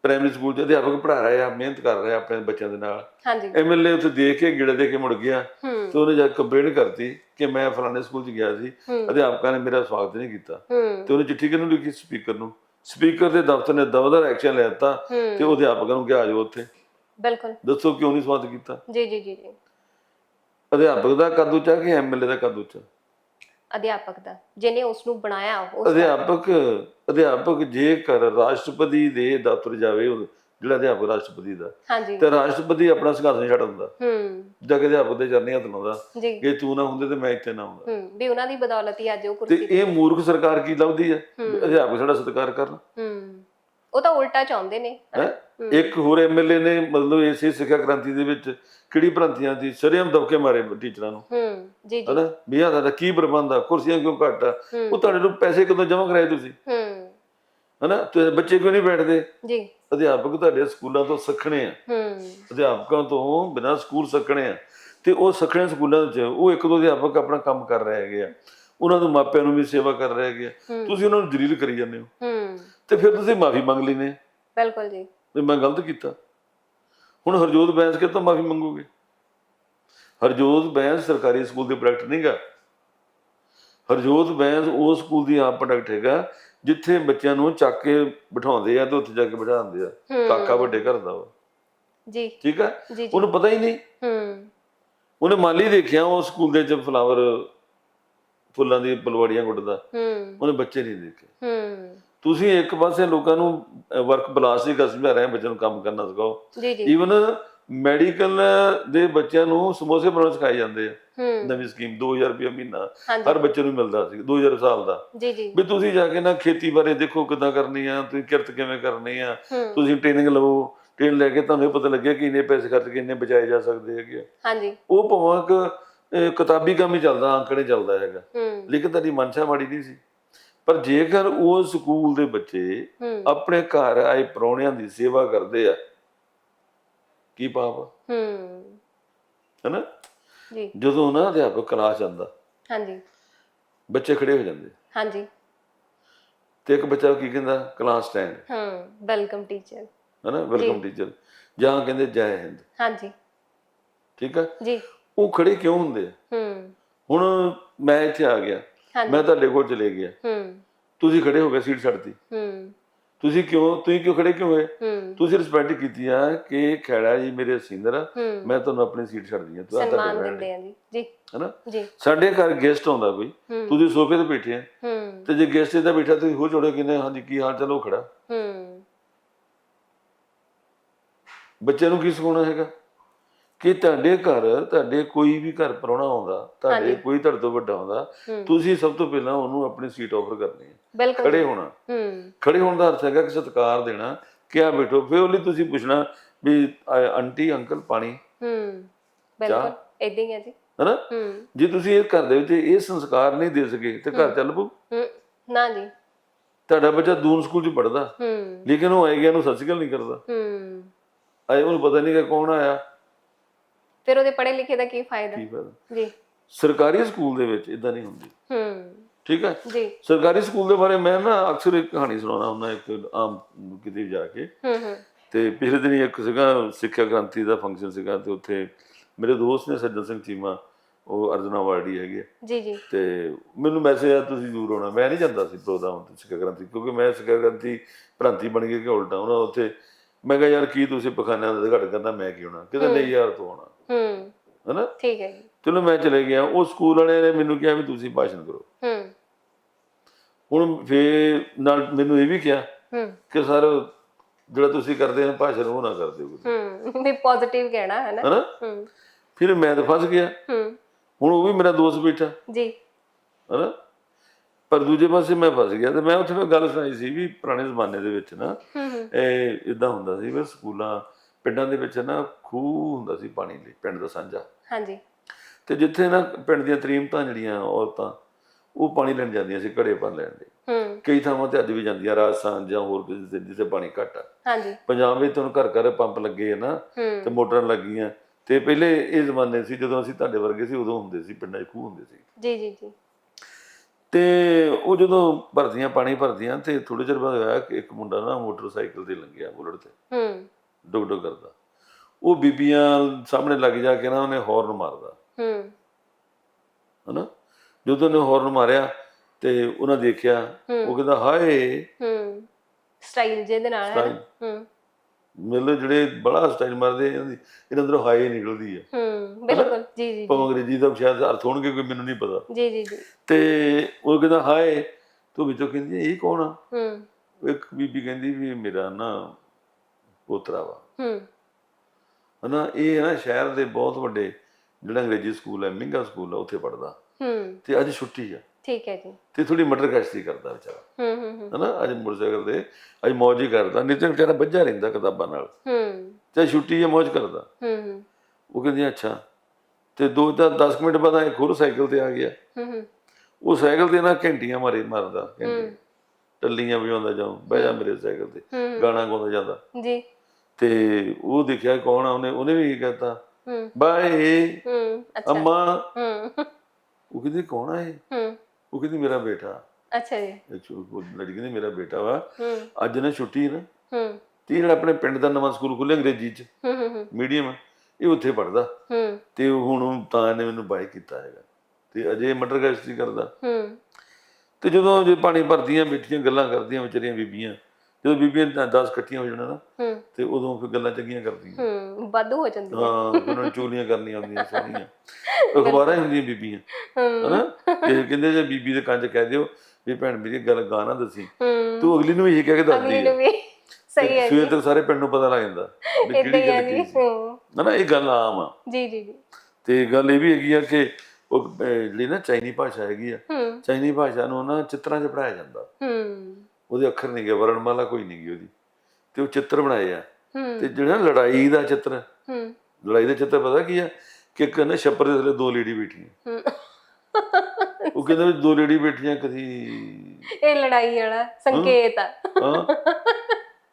ਪ੍ਰਾਇਮਰੀ ਸਕੂਲ 'ਚ ਅਧਿਆਪਕ ਪੜ੍ਹਾ ਰਹੇ ਆ ਮਿਹਨਤ ਕਰ ਰਹੇ ਆ ਆਪਣੇ ਬੱਚਿਆਂ ਦੇ ਨਾਲ। ਹਾਂਜੀ। ਐਮਐਲਏ ਉੱਥੇ ਦੇਖ ਕੇ ਗਿੜੇ ਦੇ ਕੇ ਮੁੜ ਗਿਆ। ਤੇ ਉਹਨੇ ਜਾ ਕੰਪਲੇਂਟ ਕਰਤੀ ਕਿ ਮੈਂ ਫਲਾਣੇ ਸਕੂਲ 'ਚ ਗਿਆ ਸੀ। ਅਧਿਆਪਕਾਂ ਨੇ ਮੇਰਾ ਸਵਾਗਤ ਨਹੀਂ ਕੀਤਾ। ਤੇ ਉਹਨੇ ਚਿੱਠੀ ਕਿਹਨੂੰ ਲਿਖੀ? ਸਪੀਕਰ ਨੂੰ। ਸਪੀਕਰ ਦੇ ਦਫ਼ਤਰ ਨੇ ਦਵਦਰ ਐਕਸ਼ਨ ਲੈ ਦਿੱਤਾ ਤੇ ਉਹ ਅਧਿਆਪਕਾਂ ਨੂੰ ਕਿਹਾ ਆ ਜਾਓ ਉੱਥੇ। ਬਿਲਕੁਲ। ਦੱਸੋ ਕਿਉਂ ਨਹੀਂ ਸਵਾਗਤ ਕੀਤਾ? ਜੀ ਜੀ ਜੀ ਜੀ। ਅਧਿਆਪਕ ਦਾ ਕੱਦ ਉੱਚਾ ਕਿ ਐਮਐਲਏ ਦਾ ਕੱਦ ਉੱਚਾ ਅਧਿਆਪਕ ਦਾ। ਜਿਹਨੇ ਉਸ ਨੂੰ ਬਣਾਇਆ ਉਸ ਅਧਿਆਪਕ ਅਧਿਆਪਕ ਜੇਕਰ ਰਾਸ਼ਟਰਪਤੀ ਦੇ ਦਫ਼ਤਰ ਜਾਵੇ ਉਹ ਜਿਹੜਾ ਅਧਿਆਪਕ ਰਾਸ਼ਟਰਪਤੀ ਦਾ ਹਾਂਜੀ। ਤੇ ਰਾਸ਼ਟਰਪਤੀ ਆਪਣਾ ਸਿੰਘਾਸਨ ਛੱਡ ਦਿੰਦਾ ਹੂੰ। ਜਾ ਕੇ ਅਧਿਆਪਕ ਦੇ ਚਰਨੀ ਹੱਥ ਲਾਉਂਦਾ ਜੀ। ਕਿ ਤੂੰ ਨਾ ਹੁੰਦੇ ਤੇ ਮੈਂ ਇੱਥੇ ਨਾ ਹੁੰਦਾ। ਹੂੰ ਵੀ ਉਹਨਾਂ ਦੀ ਬਦੌਲਤ ਹੀ ਅੱਜ ਉਹ ਤੇ ਕੁਰਸੀ ਇਹ ਮੂਰਖ ਸਰਕਾਰ ਕੀ ਲੱਭਦੀ ਹੈ? ਹੂੰ। ਅਧਿਆਪਕ ਸਾਡਾ ਸਤਿਕਾਰ ਕਰਨ। ਹੂੰ। ਉਹ ਤਾਂ ਉਲਟਾ ਚਾਹੁੰਦੇ ਨੇ। ਹੈ? ਇੱਕ ਹੋਰ ਐਮਐਲਏ ਨੇ ਮਤਲਬ ਇਸੇ ਸਿੱਖਿਆ ਕ੍ਰਾਂਤੀ ਦੇ ਵਿੱਚ ਕਿਹੜੀ ਭ੍ਰਾਂਤੀਆਂ ਦੀ? ਸਰੇਆਮ ਦਬਕੇ ਮਾਰੇ ਟੀਚਰਾਂ ਨੂੰ। ਹੂੰ ਜੀ ਜੀ। ਹਨਾ? ਵੀ ਤੁਹਾਡਾ ਕੀ ਪ੍ਰਬੰਧ ਆ? ਕੁਰਸੀਆਂ ਕਿਉਂ ਘੱਟ ਆ? ਉਹ ਤੁਹਾਡੇ ਨੂੰ ਪੈਸੇ ਕਦੋਂ ਜਮ੍ਹਾਂ ਕਰਾਏ ਤੁਸੀਂ? ਹੂੰ। ਹਨਾ? ਤੇ ਬੱਚੇ ਕਿਉਂ ਨਹੀਂ ਬੈਠਦੇ? ਜੀ। ਅਧਿਆਪਕ ਤੁਹਾਡੇ ਸਕੂਲਾਂ ਤੋਂ ਸਿੱਖਣੇ ਆ। ਹੂੰ। ਅਧਿਆਪਕਾਂ ਤੋਂ ਬਿਨਾਂ ਸਕੂਲ ਸਿੱਖਣੇ ਆ। ਤੇ ਉਹ ਸਿੱਖਣੇ ਸਕੂਲਾਂ ਵਿੱਚ ਉਹ ਇੱਕ ਦੋ ਅਧਿਆਪਕ ਆਪਣਾ ਕੰਮ ਕਰ ਰਹੇ ਹੈਗੇ ਆ। ਉਹਨਾਂ ਦੇ ਮਾਪਿਆਂ ਨੂੰ ਵੀ ਸੇਵਾ ਕਰ ਰਹੇ ਹੈਗੇ ਆ। ਤੁਸੀਂ ਉਹਨਾਂ ਨੂੰ ਜਲੀਲ ਕਰੀ ਜਾਂਦੇ ਹੋ। ਹੂੰ। ਤੇ ਫਿਰ ਤੁਸੀਂ ਮਾਫੀ ਮੰਗ ਲੈਨੇ ਬਿਲਕੁਲ ਜੀ। ਵੀ ਮੈਂ ਗਲਤ ਕੀਤਾ। ਹੁਣ ਹਰਜੋਤ ਬੈਂਸ ਕਿਤੋਂ ਮਾਫੀ ਮੰਗੋਗੇ? ਹਰਜੋਤ ਬੈਂਸ ਸਰਕਾਰੀ ਸਕੂਲ ਦੇ ਪ੍ਰੋਡਕਟ ਨਹੀਂਗਾ ਹਰਜੋਤ ਬੈਂਸ ਉਹ ਸਕੂਲ ਦੀ ਆਪ ਪ੍ਰੋਡਕਟ ਹੈਗਾ ਜਿੱਥੇ ਬੱਚਿਆਂ ਨੂੰ ਚੱਕ ਕੇ ਬਿਠਾਉਂਦੇ ਆ ਤੇ ਉੱਥੇ ਜਾ ਕੇ ਬਿਠਾਉਂਦੇ ਆ। ਕਾਕਾ ਵੱਡੇ ਘਰ ਦਾ ਵਾ। ਜੀ। ਠੀਕ ਆ? ਉਹਨੂੰ ਪਤਾ ਹੀ ਨਹੀਂ। ਹੂੰ। ਉਹਨੇ ਮਾਲੀ ਦੇਖਿਆ ਉਹ ਸਕੂਲ ਦੇ ਚ ਫਲਾਵਰ ਫੁੱਲਾਂ ਦੀ ਪਲਵਾੜੀਆਂ ਗੁੱਟਦਾ ਹੂੰ। ਉਹਨੇ ਬੱਚੇ ਨਹੀਂ ਦੇਖੇ। ਹੂੰ। ਤੁਸੀਂ ਇੱਕ ਪਾਸੇ ਲੋਕਾਂ ਨੂੰ ਵਰਕ ਬਲਾਸਟਿਕ ਸਮਝਾ ਰਹੇ ਬੱਚਿਆਂ ਨੂੰ ਕੰਮ ਕਰਨਾ ਸਿਖਾਓ। ਜੀ ਜੀ। ਈਵਨ ਮੈਡੀਕਲ ਦੇ ਬੱਚਿਆਂ ਨੂੰ ਸਮੋਸੇ ਬਣਾਉਣੇ ਸਿਖਾਏ ਜਾਂਦੇ ਆ। ਨਵੀਂ ਸਕੀਮ 2000 ਰੁਪਏ ਮਹੀਨਾ ਹਰ ਬੱਚੇ ਨੂੰ ਮਿਲਦਾ ਸੀ 2000 ਸਾਲ ਦਾ। ਜੀ ਜੀ। ਵੀ ਤੁਸੀਂ ਜਾ ਕੇ ਨਾ ਖੇਤੀ ਬਾਰੇ ਦੇਖੋ ਕਿੱਦਾਂ ਕਰਨੀ ਆ ਤੁਸੀਂ ਕਿਰਤ ਕਿਵੇਂ ਕਰਨੀ ਆ ਤੁਸੀਂ ਟ੍ਰੇਨਿੰਗ ਲਵੋ ਟ੍ਰੇਨ ਲੈ ਕੇ ਤੁਹਾਨੂੰ ਇਹ ਪਤਾ ਲੱਗਿਆ ਕਿ ਇੰਨੇ ਪੈਸੇ ਖਰਚ ਕੇ ਇੰਨੇ ਬਚਾਏ ਜਾ ਸਕਦੇ ਹੈਗੇ। ਹਾਂਜੀ। ਉਹ ਭਾਵੇਂ ਕਿ ਕਿਤਾਬੀ ਕੰਮ ਹੀ ਚੱਲਦਾ ਅੰਕੜੇ ਚੱਲਦਾ ਹੈਗਾ। ਲੇਕਿਨ ਤੁਹਾਡੀ ਮਨਸ਼ਾ ਮਾੜੀ ਨਹੀਂ ਸੀ। ਪਰ ਜੇਕਰ ਉਹ ਸਕੂਲ ਦੇ ਬੱਚੇ ਹੂੰ। ਆਪਣੇ ਘਰ ਆਏ ਪ੍ਰਾਹੁਣਿਆਂ ਦੀ ਸੇਵਾ ਕਰਦੇ ਆ ਕੀ ਪਾਪ? ਹੂੰ। ਹੈਨਾ? ਜੀ। ਜਦੋਂ ਨਾ ਅਧਿਆਪਕ ਕਲਾਸ ਜਾਂਦਾ ਹਾਂਜੀ। ਬੱਚੇ ਖੜੇ ਹੋ ਜਾਂਦੇ। ਹਾਂਜੀ। ਤੇ ਇੱਕ ਬੱਚਾ ਕੀ ਕਹਿੰਦਾ? Class stand. ਹੂੰ ਵੈਲਕਮ ਟੀਚਰ। ਹੈਨਾ? Welcome teacher. ਜਾਂ ਕਹਿੰਦੇ ਜੈ ਹਿੰਦ। ਹਾਂਜੀ। ਠੀਕ ਆ? ਜੀ। ਉਹ ਖੜੇ ਕਿਉਂ ਹੁੰਦੇ ਹੂੰ। ਹੁਣ ਮੈਂ ਇੱਥੇ ਆ ਗਿਆ। ਮੈਂ ਤੁਹਾਡੇ ਕੋਲ ਚਲੇ ਗਿਆ। ਹੂੰ। ਤੁਸੀਂ ਖੜੇ ਹੋ ਗਏ ਸੀਟ ਛੱਡਤੀ ਹੂੰ। ਤੁਸੀਂ ਕਿਉਂ ਤੁਸੀਂ ਕਿਉਂ ਖੜੇ ਕਿਉਂ ਹੋਏ? ਹੂੰ। ਤੁਸੀਂ ਰਿਸਪੈਕਟ ਕੀਤੀ ਆ ਕਿ ਖੈੜਾ ਜੀ ਮੇਰੇ ਸੀਨੀਅਰ ਮੈਂ ਤੁਹਾਨੂੰ ਆਪਣੀ ਸੀਟ ਛੱਡਦੀ ਆ ਤੂੰ ਆ ਸਨਮਾਨ ਤੁਹਾਡੇ ਦਿੰਦੇ ਆ ਜੀ। ਜੀ। ਹੈਨਾ? ਜੀ। ਸਾਡੇ ਘਰ ਗੈਸਟ ਆਉਂਦਾ ਕੋਈ ਤੁਸੀਂ ਸੋਫੇ ਤੇ ਬੈਠੇ ਆ। ਹੂੰ। ਤੇ ਜੇ ਗੈਸਟ ਇਹਦਾ ਬੈਠਾ ਤੁਸੀਂ ਹੋ ਜੋੜੇ ਕਿਨੇ ਹਾਂਜੀ ਕੀ ਹਾਲ ਚਲੋ ਖੜਾ। ਹੂੰ। ਬੱਚੇ ਨੂੰ ਕੀ ਸਿਖਾਉਣਾ ਹੈਗਾ? ਕਿ ਤੁਹਾਡੇ ਘਰ ਤੁਹਾਡੇ ਕੋਈ ਵੀ ਘਰ ਪ੍ਰਾਹੁਣਾ ਆਉਂਦਾ ਤੁਹਾਡੇ। ਕੋਈ ਤੁਹਾਡੇ ਤੋਂ ਵੱਡਾ ਆਉਂਦਾ ਤੁਸੀਂ ਸਭ ਤੋਂ ਪਹਿਲਾਂ ਉਹਨੂੰ ਆਪਣੀ ਸੀਟ ਆਫਰ ਕਰਨੀ ਹੈ। ਖੜੇ ਹੋਣਾ। ਖੜੇ ਹੋਣ ਦਾ ਅਰਥ ਹੈਗਾ ਕਿ ਸਤਿਕਾਰ ਦੇਣਾ ਕਿ ਆ ਬੈਠੋ ਫਿਰ ਉਹਲੀ ਤੁਸੀਂ ਪੁੱਛਣਾ ਵੀ ਆਂਟੀ ਅੰਕਲ ਪਾਣੀ। ਹੂੰ ਬਿਲਕੁਲ ਇਦਾਂ ਹੀ ਹੈ ਜੀ। ਹੈਨਾ? ਹੂੰ। ਜੇ ਤੁਸੀਂ ਇਹ ਘਰ ਦੇ ਵਿੱਚ ਇਹ ਸੰਸਕਾਰ ਨਹੀਂ ਦੇ ਸਕੇ ਤੇ ਘਰ ਚੱਲ ਪੂ ਨਾ ਜੀ। ਤੁਹਾਡਾ ਬੱਚਾ ਦੂਨ ਸਕੂਲ 'ਚ ਪੜਦਾ ਲੇਕਿਨ ਉਹ ਆਏਗਾ ਨੂੰ ਸ਼੍ਰੀ ਅਕਾਲ ਨਹੀਂ ਕਰਦਾ। ਹੂੰ। ਆਏ ਉਹਨੂੰ ਪਤਾ ਨਹੀਂ ਕਿ ਕੌਣ ਆਇਆ। ਫਿਰ ਉਹਦੇ ਪੜ੍ਹੇ ਲਿਖੇ ਦਾ ਕੀ ਫਾਇਦਾ? ਕੀ ਫਾਇਦਾ? ਜੀ। ਸਰਕਾਰੀ ਸਕੂਲ ਦੇ ਵਿੱਚ ਇਦਾਂ ਨਹੀਂ ਹੁੰਦੀ। ਹੂੰ। ਠੀਕ ਹੈ? ਜੀ। ਸਰਕਾਰੀ ਸਕੂਲ ਦੇ ਬਾਰੇ ਮੈਂ ਨਾ ਅਕਸਰ ਇੱਕ ਕਹਾਣੀ ਸੁਣਾਉਣਾ ਹੁੰਦਾ ਇੱਕ ਆਮ ਕਿਤੇ ਵੀ ਜਾ ਕੇ। ਹੂੰ ਹੂੰ। ਤੇ ਪਿਛਲੇ ਦਿਨ ਇੱਕ ਸੀਗਾ ਸਿੱਖਿਆ ਕ੍ਰਾਂਤੀ ਦਾ ਫੰਕਸ਼ਨ ਸੀਗਾ ਤੇ ਉੱਥੇ ਮੇਰੇ ਦੋਸਤ ਨੇ ਸੱਜਣ ਸਿੰਘ ਚੀਮਾ ਉਹ ਅਰਜਨਾ ਵਾਰਡੀ ਹੈਗੇ ਆ। ਜੀ ਜੀ। ਤੇ ਮੈਨੂੰ ਮੈਸੇਜ ਆ ਤੁਸੀਂ ਜ਼ਰੂਰ ਆਉਣਾ। ਮੈਂ ਨਹੀਂ ਜਾਂਦਾ ਸੀ ਪ੍ਰੋਗਰਾਮ ਤੇ ਸਿੱਖਿਆ ਕ੍ਰਾਂਤੀ ਕਿਉਂਕਿ ਮੈਂ ਸਿੱਖਿਆ ਕ੍ਰਾਂਤੀ ਭ੍ਰਾਂਤੀ ਬਣ ਗਈ ਕਿ ਉਲਟਾ ਉਹਨਾਂ ਉੱਥੇ ਮੈਂ ਕਿਹਾ ਯਾਰ ਕੀ ਤੁਸੀਂ ਪਖਾਨਿਆਂ ਦਾ ਘਟ ਕਰਨਾ? ਮੈਂ ਕੀ ਹੋਣਾ? ਕਿਤੇ ਨਹੀਂ ਯਾਰ ਤੂੰ ਆਉਣਾ। ਹੂੰ। ਹਨਾ? ਠੀਕ ਹੈ ਜੀ। ਚਲੋ ਮੈਂ ਚਲੇ ਗਿਆ। ਉਹ ਸਕੂਲ ਵਾਲਿਆਂ ਨੇ ਮੈਨੂੰ ਕਿਹਾ ਵੀ ਤੁਸੀਂ ਭਾਸ਼ਣ ਕਰੋ। ਹੂੰ। ਹੁਣ ਫੇਰ ਨਾਲ ਮੈਨੂੰ ਇਹ ਵੀ ਕਿਹਾ ਹੂੰ। ਕਿ ਸਰ ਜਿਹੜਾ ਤੁਸੀਂ ਕਰਦੇ ਹੋ ਭਾਸ਼ਣ ਉਹ ਨਾ ਕਰ ਦਿਓ ਹੂੰ। ਵੀ ਪੋਜ਼ਿਟਿਵ ਕਹਿਣਾ ਹੈ ਨਾ? ਹਨਾ? ਹੂੰ। ਫਿਰ ਮੈਂ ਤਾਂ ਫਸ ਗਿਆ। ਹੂੰ। ਹੁਣ ਉਹ ਵੀ ਮੇਰਾ ਦੋਸਤ ਬੈਠਾ। ਜੀ। ਹਨਾ? ਪਰ ਦੂਜੇ ਪਾਸੇ ਮੈਂ ਫਸ ਗਿਆ ਤੇ ਮੈਂ ਉੱਥੇ ਫਿਰ ਗੱਲ ਸੁਣਾਈ ਸੀ ਵੀ ਪੁਰਾਣੇ ਜ਼ਮਾਨੇ ਦੇ ਵਿੱਚ ਨਾ ਇਹ ਇਦਾਂ ਹੁੰਦਾ ਸੀ ਵੀ ਸਕੂਲਾਂ ਪਿੰਡਾਂ ਦੇ ਵਿੱਚ ਨਾ ਖੂਹ ਹੁੰਦਾ ਸੀ ਪਾਣੀ ਲਈ ਪਿੰਡ ਦਾ ਸਾਂਝਾ। ਹਾਂਜੀ। ਤੇ ਜਿੱਥੇ ਨਾ ਪਿੰਡ ਦੀਆਂ ਤਰੀਮਤਾਂ ਜਿਹੜੀਆਂ ਔਰਤਾਂ ਉਹ ਪਾਣੀ ਲੈਣ ਜਾਂਦੀਆਂ ਸੀ ਘੜੇ ਭਰ ਲੈਣ ਹੂੰ। ਕਈ ਥਾਵਾਂ ਤੇ ਅੱਜ ਵੀ ਜਾਂਦੀਆਂ ਰਾਜਸਥਾਨ ਜਾਂ ਹੋਰ ਕਿਸੇ ਜਿੱਥੇ ਪਾਣੀ ਘੱਟ ਆ। ਹਾਂਜੀ। ਪੰਜਾਬ ਵਿੱਚ ਤੁਹਾਨੂੰ ਘਰ ਘਰ ਪੰਪ ਲੱਗੇ ਆ ਨਾ ਤੇ ਮੋਟਰਾਂ ਲੱਗੀਆਂ। ਤੇ ਪਹਿਲੇ ਇਹ ਜ਼ਮਾਨੇ ਸੀ ਜਦੋਂ ਅਸੀਂ ਤੁਹਾਡੇ ਵਰਗੇ ਸੀ ਉਦੋਂ ਹੁੰਦੇ ਸੀ ਪਿੰਡਾਂ 'ਚ ਖੂਹ ਹੁੰਦੇ ਸੀ। ਜੀ ਜੀ ਜੀ। ਤੇ ਉਹ ਜਦੋਂ ਭਰਦੀਆਂ ਪਾਣੀ ਭਰਦੀਆਂ ਤੇ ਥੋੜੇ ਚਿਰ ਬਾਅਦ ਹੋਇਆ ਕਿ ਇੱਕ ਮੁੰਡਾ ਨਾ ਮੋਟਰਸਾਈਕਲ ਤੇ ਲੰਘਿਆ ਬੁਲਟ ਤੇ। ਹੂੰ। ਡੁਗ ਡੁਗ ਕਰਦਾ। ਉਹ ਬੀਬੀਆਂ ਸਾਹਮਣੇ ਲੱਗ ਜਾ ਕੇ ਨਾ ਉਹਨੇ ਹੌਰਨ ਮਾਰਦਾ। ਹੂੰ। ਹਨਾ? ਜਦੋਂ ਉਹਨੇ ਹੌਰਨ ਮਾਰਿਆ ਤੇ ਉਹਨਾਂ ਦੇਖਿਆ ਉਹ ਕਹਿੰਦਾ ਹਾਏ! ਹੂੰ। ਸਟਾਈਲ ਜੇ ਦੇ ਨਾਲ। ਹੂੰ। ਮਤਲਬ ਜਿਹੜੇ ਬੜਾ ਸਟਾਈਲ ਮਾਰਦੇ ਇਹਨਾਂ ਦੀ ਇਹਨਾਂ ਅੰਦਰੋਂ ਹਾਈ ਨਿਕਲਦੀ ਹੈ ਹੂੰ ਬਿਲਕੁਲ ਜੀ ਜੀ ਭਾਵੇਂ ਅੰਗਰੇਜ਼ੀ ਦਾ ਸ਼ਾਇਦ ਅਰਥ ਹੋਣਗੇ ਕੋਈ ਮੈਨੂੰ ਨਹੀਂ ਪਤਾ। ਜੀ ਜੀ ਜੀ। ਤੇ ਉਹ ਕਹਿੰਦਾ ਹਾਏ! ਤੂੰ ਵਿੱਚੋਂ ਕਹਿੰਦੀ ਇਹ ਕੌਣ ਆ? ਹੂੰ। ਇੱਕ ਬੀਬੀ ਕਹਿੰਦੀ ਵੀ ਮੇਰਾ ਨਾ ਪੋਤਰਾ ਵਾ। ਹੂੰ। ਹਨਾ ਇਹ ਨਾ ਸ਼ਹਿਰ ਦੇ ਬਹੁਤ ਵੱਡੇ ਜਿਹੜਾ ਅੰਗਰੇਜ਼ੀ ਸਕੂਲ ਹੈ ਮਹਿੰਗਾ ਸਕੂਲ ਹੈ ਉੱਥੇ ਪੜਦਾ ਹੂੰ। ਤੇ ਅੱਜ ਛੁੱਟੀ ਆ। ਠੀਕ ਹੈ ਜੀ। ਤੇ ਥੋੜੀ ਮਟਰ ਕਸ਼ਤੀ ਕਰਦਾ ਵਿਚਾਰਾ। ਹੂੰ ਹੂੰ ਹਨਾ ਅੱਜ ਮੋਟਰਸਾਈਕਲ ਤੇ ਅੱਜ ਮੌਜ ਹੀ ਕਰਦਾ। ਨਹੀਂ ਤੇ ਵਿਚਾਰਾ ਬੱਝਾ ਰਹਿੰਦਾ ਕਿਤਾਬਾਂ ਨਾਲ। ਹੂੰ। ਤੇ ਛੁੱਟੀ ਹੈ ਮੌਜ ਕਰਦਾ। ਹੂੰ ਹੂੰ। ਉਹ ਕਹਿੰਦੀ ਅੱਛਾ। ਤੇ ਦੋ ਤਾਂ 10 ਮਿੰਟ ਬਾਅਦ ਇੱਕ ਹੋਰ ਸਾਈਕਲ ਤੇ ਆ ਗਿਆ। ਹੂੰ ਹੂੰ। ਉਹ ਸਾਈਕਲ ਤੇ ਨਾ ਘੰਟੀਆਂ ਮਾਰੇ ਮਾਰਦਾ ਟੱਲੀਆਂ ਵਜਾਉਂਦਾ ਜਾਉ ਬਹਿ ਜਾ ਮੇਰੇ ਸਾਈਕਲ ਤੇ। ਗਾਣਾ ਗਾਉਂਦਾ ਜਾਂਦਾ। ਜੀ। ਤੇ ਉਹ ਦੇਖਿਆ ਕੌਣ ਆ ਉਹਨੇ ਉਹਨੇ ਵੀ ਇਹ ਕਹਤਾ। ਬਾਏ। ਹੂੰ ਅੱਛਾ। ਅੰਮਾ। ਹੂੰ। ਉਹ ਕਹਿੰਦੀ ਕੌਣ ਆ ਇਹ? ਹੂੰ। ਉਹ ਕਹਿੰਦੀ ਮੇਰਾ ਬੇਟਾ। ਅੱਛਾ ਜੀ। ਇਹ ਉਹ ਲੜਕੀ ਕਹਿੰਦੀ ਮੇਰਾ ਬੇਟਾ ਵਾ। ਹੂੰ। ਅੱਜ ਨਾ ਛੁੱਟੀ ਨਾ। ਹੂੰ। ਤੇ ਜਿਹੜਾ ਆਪਣੇ ਪਿੰਡ ਦਾ ਨਵਾਂ ਸਕੂਲ ਖੁੱਲਿਆ ਅੰਗਰੇਜ਼ੀ ਚ। ਹੂੰ ਹੂੰ ਹੂੰ। ਮੀਡੀਅਮ। ਇਹ ਉੱਥੇ ਪੜਦਾ ਹੂੰ। ਤੇ ਹੁਣ ਤਾਂ ਇਹਨੇ ਮੈਨੂੰ ਬਾਈ ਕੀਤਾ ਹੈਗਾ। ਤੇ ਅਜੇ ਮਟਰ ਗਸ਼ਤੀ ਕਰਦਾ। ਹੂੰ। ਤੇ ਜਦੋਂ ਜੇ ਪਾਣੀ ਭਰਦੀਆਂ ਬੈਠੀਆਂ ਗੱਲਾਂ ਕਰਦੀਆਂ ਵਿਚਾਰੀਆਂ ਬੀਬੀਆਂ ਜਦੋਂ ਬੀਬੀਆਂ 10 ਇਕੱਠੀਆਂ ਹੋ ਜਾਣਾ ਨਾ ਹੂੰ। ਤੇ ਉਦੋਂ ਫਿਰ ਗੱਲਾਂ ਚੰਗੀਆਂ ਕਰਦੀਆਂ। ਹੂੰ ਵਾਧੂ ਹੋ ਜਾਂਦੀ ਹੈ ਹਾਂ ਉਹਨਾਂ ਨੂੰ ਚੋਲੀਆਂ ਕਰਨੀਆਂ ਹੁੰਦੀਆਂ ਸੋਹਣੀਆਂ। ਅਖਬਾਰਾਂ ਹੀ ਹੁੰਦੀਆਂ ਬੀਬੀਆਂ। ਹੂੰ। ਹਨਾ? ਤੇ ਕਹਿੰਦੇ ਜੇ ਬੀਬੀ ਦੇ 'ਚ ਕਹਿ ਦਿਓ ਵੀ ਭੈਣ ਮੇਰੀ ਗੱਲ ਗਾਣਾ ਦੱਸੀ। ਤੂੰ ਅਗਲੀ ਨੂੰ ਇਹ ਕਹਿ ਕੇ ਦੱਸਦੀ ਅਗਲੀ ਨੂੰ ਵੀ। ਸਹੀ ਹੈ ਸਵੇਰ ਤੱਕ ਸਾਰੇ ਪਿੰਡ ਨੂੰ ਪਤਾ ਲੱਗ ਜਾਂਦਾ ਵੀ ਕਿਹੜੀ ਗੱਲ ਕੀ ਹੂੰ। ਹਨਾ ਇਹ ਗੱਲ ਆਮ ਆ। ਜੀ ਜੀ ਜੀ। ਤੇ ਗੱਲ ਇਹ ਵੀ ਹੈਗੀ ਆ ਕਿ ਉਹ ਜਿਹੜੀ ਨਾ ਚਾਈਨੀ ਭਾਸ਼ਾ ਹੈਗੀ ਆ ਚਾਈਨੀ ਭਾਸ਼ਾ ਨੂੰ ਨਾ ਚਿੱਤਰਾਂ 'ਚ ਪੜਾਇਆ ਜਾਂਦਾ। ਹੂੰ। ਉਹਦੇ ਅੱਖਰ ਨਹੀਂ ਗਏ ਵਰਣਮਾਲਾ ਕੋਈ ਨਹੀਂ ਗਈ ਉਹਦੀ। ਤੇ ਉਹ ਚਿੱਤਰ ਬਣਾਏ ਆ। ਤੇ ਜਿਹੜਾ ਲੜਾਈ ਦਾ ਚਿੱਤਰ ਹੂੰ। ਲੜਾਈ ਦਾ ਚਿੱਤਰ ਪਤਾ ਕੀ ਆ? ਕਿ ਨਾ ਛੱਪਰ ਦੇ ਥੱਲੇ ਦੋ ਲੇਡੀ ਬੈਠੀਆਂ। ਉਹ ਕਹਿੰਦੇ ਵੀ ਦੋ ਲੇਡੀ ਬੈਠੀਆਂ ਕਦੀ ਇਹ ਲੜਾਈ ਵਾਲਾ ਸੰਕੇਤ ਆ। ਹਾਂ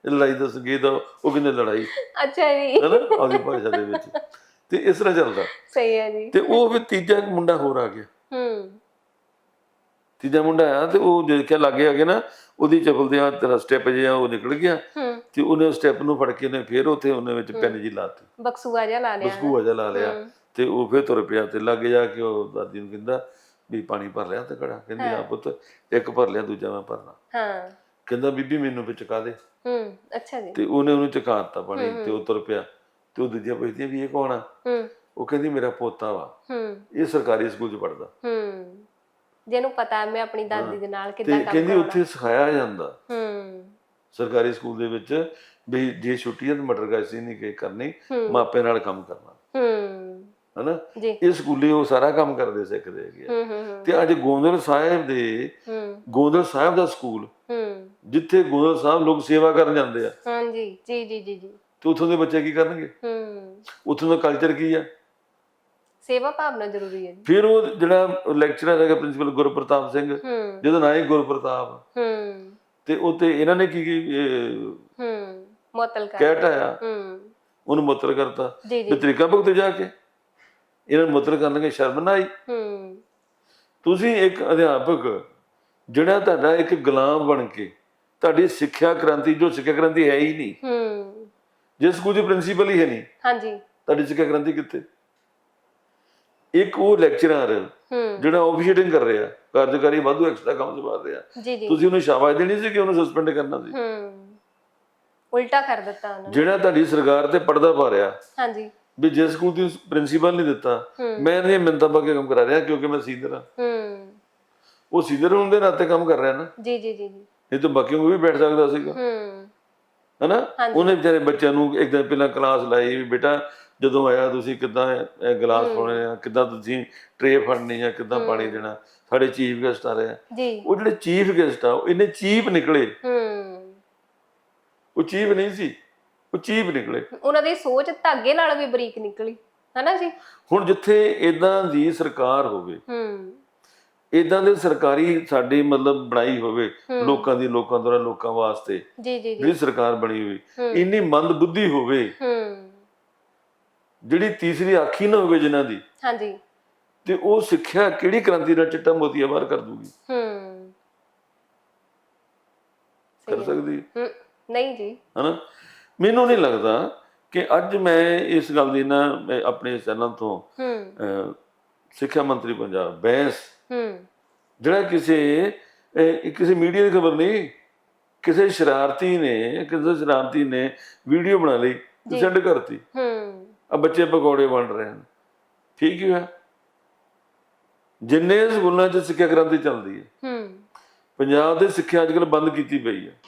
ਲੜਾਈ ਦਾ ਸੰਗੀਤ ਆ ਉਹ ਕਹਿੰਦੇ ਲੜਾਈ। ਅੱਛਾ ਜੀ। ਹੈ ਨਾ? ਆਪਦੀ ਭਾਸ਼ਾ ਦੇ ਵਿੱਚ। ਤੇ ਇਸ ਤਰ੍ਹਾਂ ਚੱਲਦਾ। ਸਹੀ ਹੈ ਜੀ। ਤੇ ਉਹ ਫਿਰ ਤੀਜਾ ਮੁੰਡਾ ਹੋਰ ਆ ਗਿਆ। ਹੂੰ। ਤੀਜਾ ਮੁੰਡਾ ਆਇਆ ਤੇ ਉਹ ਦੇਖਿਆ ਲੱਗੇ ਆ ਕੇ ਨਾ ਉਹਦੀ ਚਪਲ ਦੇ ਆ ਤੇਰਾ ਸਟੈਪ ਜਿਹਾ ਉਹ ਨਿਕਲ ਗਿਆ ਤੇ ਉਹਨੇ ਸਟੈਪ ਨੂੰ ਫੜ ਕੇ ਨੇ ਫੇਰ ਉੱਥੇ ਉਹਨੇ ਵਿੱਚ ਪੈਨ ਜੀ ਲਾਤੀ ਬਕਸੂਆ ਜਿਹਾ ਲਾ ਲਿਆ। ਬਸਕੂ ਵਜਾ ਲਾ ਲਿਆ। ਤੇ ਉਹ ਫੇਰ ਤੁਰ ਪਿਆ ਤੇ ਲੱਗੇ ਜਾ ਕੇ ਉਹ ਦਾਦੀ ਨੂੰ ਕਹਿੰਦਾ ਵੀ ਪਾਣੀ ਭਰ ਲਿਆ ਤੇ ਘੜਾ। ਕਹਿੰਦੀ ਹਾਂ। ਪੁੱਤ ਇੱਕ ਭਰ ਲਿਆ ਦੂਜਾ ਮੈਂ ਭਰਨਾ। ਹਾਂ। ਕਹਿੰਦਾ ਬੀਬੀ ਮੈਨੂੰ ਵੀ ਚੁਕਾ ਦੇ। ਹੂੰ ਅੱਛਾ ਜੀ। ਤੇ ਉਹਨੇ ਉਹਨੂੰ ਚੁਕਾ ਦਿੱਤਾ ਪਾਣੀ ਤੇ ਉਹ ਤੁਰ ਪਿਆ। ਤੇ ਉਹ ਦੂਜੀਆਂ ਪੁੱਛਦੀਆਂ ਵੀ ਇਹ ਕੌਣ ਆ? ਹੂੰ। ਉਹ ਕਹਿੰਦੀ ਮੇਰਾ ਪੋਤਾ ਵਾ। ਹੂੰ। ਇਹ ਸਰਕਾਰੀ ਸਕੂਲ 'ਚ ਪੜਦਾ ਹੂੰ। ਜਿਹਨੂੰ ਪਤਾ ਹੈ ਮੈਂ ਆਪਣੀ ਦਾਦੀ ਦੇ ਨਾਲ ਤੇ ਕਿੱਦਾਂ ਕੰਮ ਕਹਿੰਦੀ ਕਰਾਉਣਾ। ਉੱਥੇ ਸਿਖਾਇਆ ਜਾਂਦਾ। ਹੂੰ। ਸਰਕਾਰੀ ਸਕੂਲ ਦੇ ਵਿੱਚ ਵੀ ਜੇ ਛੁੱਟੀਆਂ ਤੇ ਮਟਰ ਗਾਸ਼ਤੀ ਨਹੀਂ ਕਿ ਕਰਨੀ ਹੂੰ। ਮਾਪੇ ਨਾਲ ਕੰਮ ਕਰਨਾ। ਹੂੰ। ਹਨਾ? ਜੀ। ਇਹ ਸਕੂਲੇ ਉਹ ਸਾਰਾ ਕੰਮ ਕਰਦੇ ਸਿੱਖਦੇ ਹੈਗੇ ਆ। ਹੂੰ ਹੂੰ ਹੂੰ। ਤੇ ਅੱਜ ਗੋਂਦਲ ਸਾਹਿਬ ਦੇ ਹੂੰ। ਗੋਂਦਲ ਸਾਹਿਬ ਦਾ ਸਕੂਲ ਹੂੰ। ਜਿੱਥੇ ਗੋਂਦਲ ਸਾਹਿਬ ਲੋਕ ਸੇਵਾ ਕਰਨ ਜਾਂਦੇ ਆ। ਹਾਂਜੀ। ਜੀ ਜੀ ਜੀ ਜੀ। ਤੇ ਉੱਥੋਂ ਦੇ ਬੱਚੇ ਕੀ ਕਰਨਗੇ? ਹੂੰ। ਉੱਥੋਂ ਦਾ ਕਲਚਰ ਕੀ ਆ? ਸੇਵਾ ਭਾਵਨਾ ਜ਼ਰੂਰੀ ਹੈ ਜੀ। ਫਿਰ ਉਹ ਜਿਹੜਾ ਲੈਕਚਰਰ ਹੈਗਾ ਪ੍ਰਿੰਸੀਪਲ ਗੁਰਪ੍ਰਤਾਪ ਸਿੰਘ ਹੂੰ। ਜਿਹਦਾ ਨਾਂ ਹੈ ਗੁਰਪ੍ਰਤਾਪ। ਹੂੰ। ਤੇ ਉੱਤੇ ਇਹਨਾਂ ਨੇ ਕੀ ਕੀ ਹੂੰ ਮੁਅੱਤਲ ਕਰ ਕਹਿ ਢਾਇਆ। ਹੂੰ। ਉਹਨੂੰ ਮੁੱਤਰ ਕਰਤਾ। ਤੇ ਤਰੀਕਾ ਭੁਗਤ ਜਾ ਕੇ ਇਹਨਾਂ ਨੂੰ ਮੁੱਤਰ ਕਰਨਗੇ ਸ਼ਰਮ ਨਾ ਆਈ। ਹੂੰ। ਤੁਸੀਂ ਇੱਕ ਅਧਿਆਪਕ ਜਿਹੜਾ ਤੁਹਾਡਾ ਇੱਕ ਗੁਲਾਮ ਬਣ ਕੇ ਤੁਹਾਡੀ ਸਿੱਖਿਆ ਕ੍ਰਾਂਤੀ ਜੋ ਸਿੱਖਿਆ ਕ੍ਰਾਂਤੀ ਹੈ ਹੀ ਨਹੀਂ। ਹੂੰ। ਜੇ ਸਕੂਲ ਦੀ ਪ੍ਰਿੰਸੀਪਲ ਹੀ ਹੈ ਨਹੀਂ ਹਾਂਜੀ। ਤੁਹਾਡੀ ਸਿੱਖਿਆ ਕ੍ਰਾਂਤੀ ਕਿੱਥੇ? ਇੱਕ ਉਹ ਲੈਕਚਰਰ ਜਿਹੜਾ ਆਫੀਸ਼ੀਏਟਿੰਗ ਕਰ ਰਿਹਾ ਕਾਰਜਕਾਰੀ ਵਾਧੂ ਐਕਸਟਰਾ ਕੰਮ ਸੰਭਾਲ ਰਿਹਾ। ਤੁਸੀਂ ਉਹਨੂੰ ਸ਼ਾਬਾਸ਼ ਦੇਣੀ ਸੀ ਕਿ ਉਹਨੂੰ ਸਸਪੈਂਡ ਕਰਨਾ ਸੀ? ਹੂੰ। ਉਲਟਾ ਕਰ ਦਿੱਤਾ ਉਹਨਾਂ ਨੇ। ਜਿਹੜਾ ਤੁਹਾਡੀ ਸਰਕਾਰ ਤੇ ਪਰਦਾ ਪਾ ਰਿਹਾ ਹਾਂਜੀ। ਵੀ ਜੇ ਸਕੂਲ ਦੀ ਪ੍ਰਿੰਸੀਪਲ ਨਹੀਂ ਦਿੱਤਾ। ਮੈਂ ਇਹ ਮਿੰਤਾ ਪਾ ਕੇ ਕੰਮ ਕਰਾ ਰਿਹਾ ਕਿਉਂਕਿ ਮੈਂ ਸੀਨੀਅਰ ਹਾਂ। ਹੂੰ। ਉਹ ਸੀਨੀਅਰ ਹੋਣ ਦੇ ਨਾਤੇ ਕੰਮ ਕਰ ਰਿਹਾ ਨਾ। ਜੀ ਜੀ ਜੀ ਨਹੀਂ ਤਾਂ ਬਾਕੀ ਨੂੰ ਵੀ ਬੈਠ ਸਕਦਾ ਸੀਗਾ। ਹੂੰ। ਹਨਾ। ਉਹਨੇ ਵਿਚਾਰੇ ਬੱਚਿਆਂ ਨੂੰ ਇੱਕ ਦਿਨ ਪਹਿਲਾਂ ਕਲਾਸ ਲਾਈ ਵੀ ਬੇਟਾ ਜਦੋਂ ਆਇਆ ਤੁਸੀਂ ਕਿੱਦਾਂ ਇਹ ਗਲਾਸ ਪਾਉਣੇ ਆ? ਕਿੱਦਾਂ ਤੁਸੀਂ ਟਰੇ ਫੜਨੀ ਆ? ਕਿੱਦਾਂ ਪਾਣੀ ਦੇਣਾ? ਸਾਡੇ ਚੀਫ ਗੈਸਟ ਆ ਰਹੇ ਆ। ਜੀ। ਉਹ ਜਿਹੜੇ ਚੀਫ ਗੈਸਟ ਆ ਉਹ ਇੰਨੇ ਚੀਪ ਨਿਕਲੇ। ਹੂੰ। ਉਹ ਚੀਪ ਨਹੀਂ ਸੀ। ਉਹ ਚੀਪ ਨਿਕਲੇ। ਉਹਨਾਂ ਦੀ ਸੋਚ ਧਾਗੇ ਨਾਲ ਵੀ ਬਰੀਕ ਨਿਕਲੀ। ਹਨਾ ਜੀ? ਹੁਣ ਜਿੱਥੇ ਇਦਾਂ ਦੀ ਸਰਕਾਰ ਹੋਵੇ ਹੂੰ। ਇਦਾਂ ਦੇ ਸਰਕਾਰੀ ਸਾਡੀ ਮਤਲਬ ਬਣਾਈ ਹੋਵੇ ਲੋਕਾਂ ਦੀ ਲੋਕਾਂ ਦੁਆਰਾ ਲੋਕਾਂ ਵਾਸਤੇ ਜੀ ਜੀ ਜੀ। ਜਿਹੜੀ ਸਰਕਾਰ ਬਣੀ ਹੋਈ। ਇੰਨੀ ਮੰਦ ਬੁੱਧੀ ਹੋਵੇ ਹੂੰ। ਜਿਹੜੀ ਤੀਸਰੀ ਆਖੀ ਨਾ ਹੋਵੇ ਜਿਨ੍ਹਾਂ ਦੀ ਹਾਂਜੀ। ਤੇ ਉਹ ਸਿੱਖਿਆ ਕਿਹੜੀ ਕ੍ਰਾਂਤੀ ਨਾਲ ਚਿੱਟਾ ਮੋਤੀਆ ਬਾਹਰ ਕਰ ਦੂਗੀ? ਹੂੰ। ਕਰ ਸਕਦੀ? ਹੂੰ ਨਹੀਂ ਜੀ। ਹਨਾ? ਮੈਨੂੰ ਨਹੀਂ ਲੱਗਦਾ ਕਿ ਅੱਜ ਮੈਂ ਇਸ ਗੱਲ ਦੀ ਨਾ ਮੈਂ ਆਪਣੇ ਚੈਨਲ ਤੋਂ ਹੂੰ। ਸਿੱਖਿਆ ਮੰਤਰੀ ਪੰਜਾਬ ਬੈਂਸ ਹੂੰ। ਜਿਹੜਾ ਕਿਸੇ ਕਿਸੇ ਮੀਡੀਆ ਦੀ ਖਬਰ ਨਹੀਂ ਕਿਸੇ ਸ਼ਰਾਰਤੀ ਨੇ ਕਿਸੇ ਸ਼ਰਾਰਤੀ ਨੇ ਵੀਡੀਓ ਬਣਾ ਲਈ। ਸੈਂਡ ਕਰਤੀ। ਹੂੰ। ਆ ਬੱਚੇ ਪਕੌੜੇ ਬਣ ਰਹੇ ਹਨ। ਠੀਕ ਹੀ ਹੋਇਆ ਜਿੰਨੇ ਸਕੂਲਾਂ 'ਚ ਸਿੱਖਿਆ ਕ੍ਰਾਂਤੀ ਚੱਲਦੀ ਹੈ। ਹੂੰ। ਪੰਜਾਬ ਦੇ ਸਿੱਖਿਆ ਅੱਜਕੱਲ ਬੰਦ ਕੀਤੀ ਪਈ ਹੈ।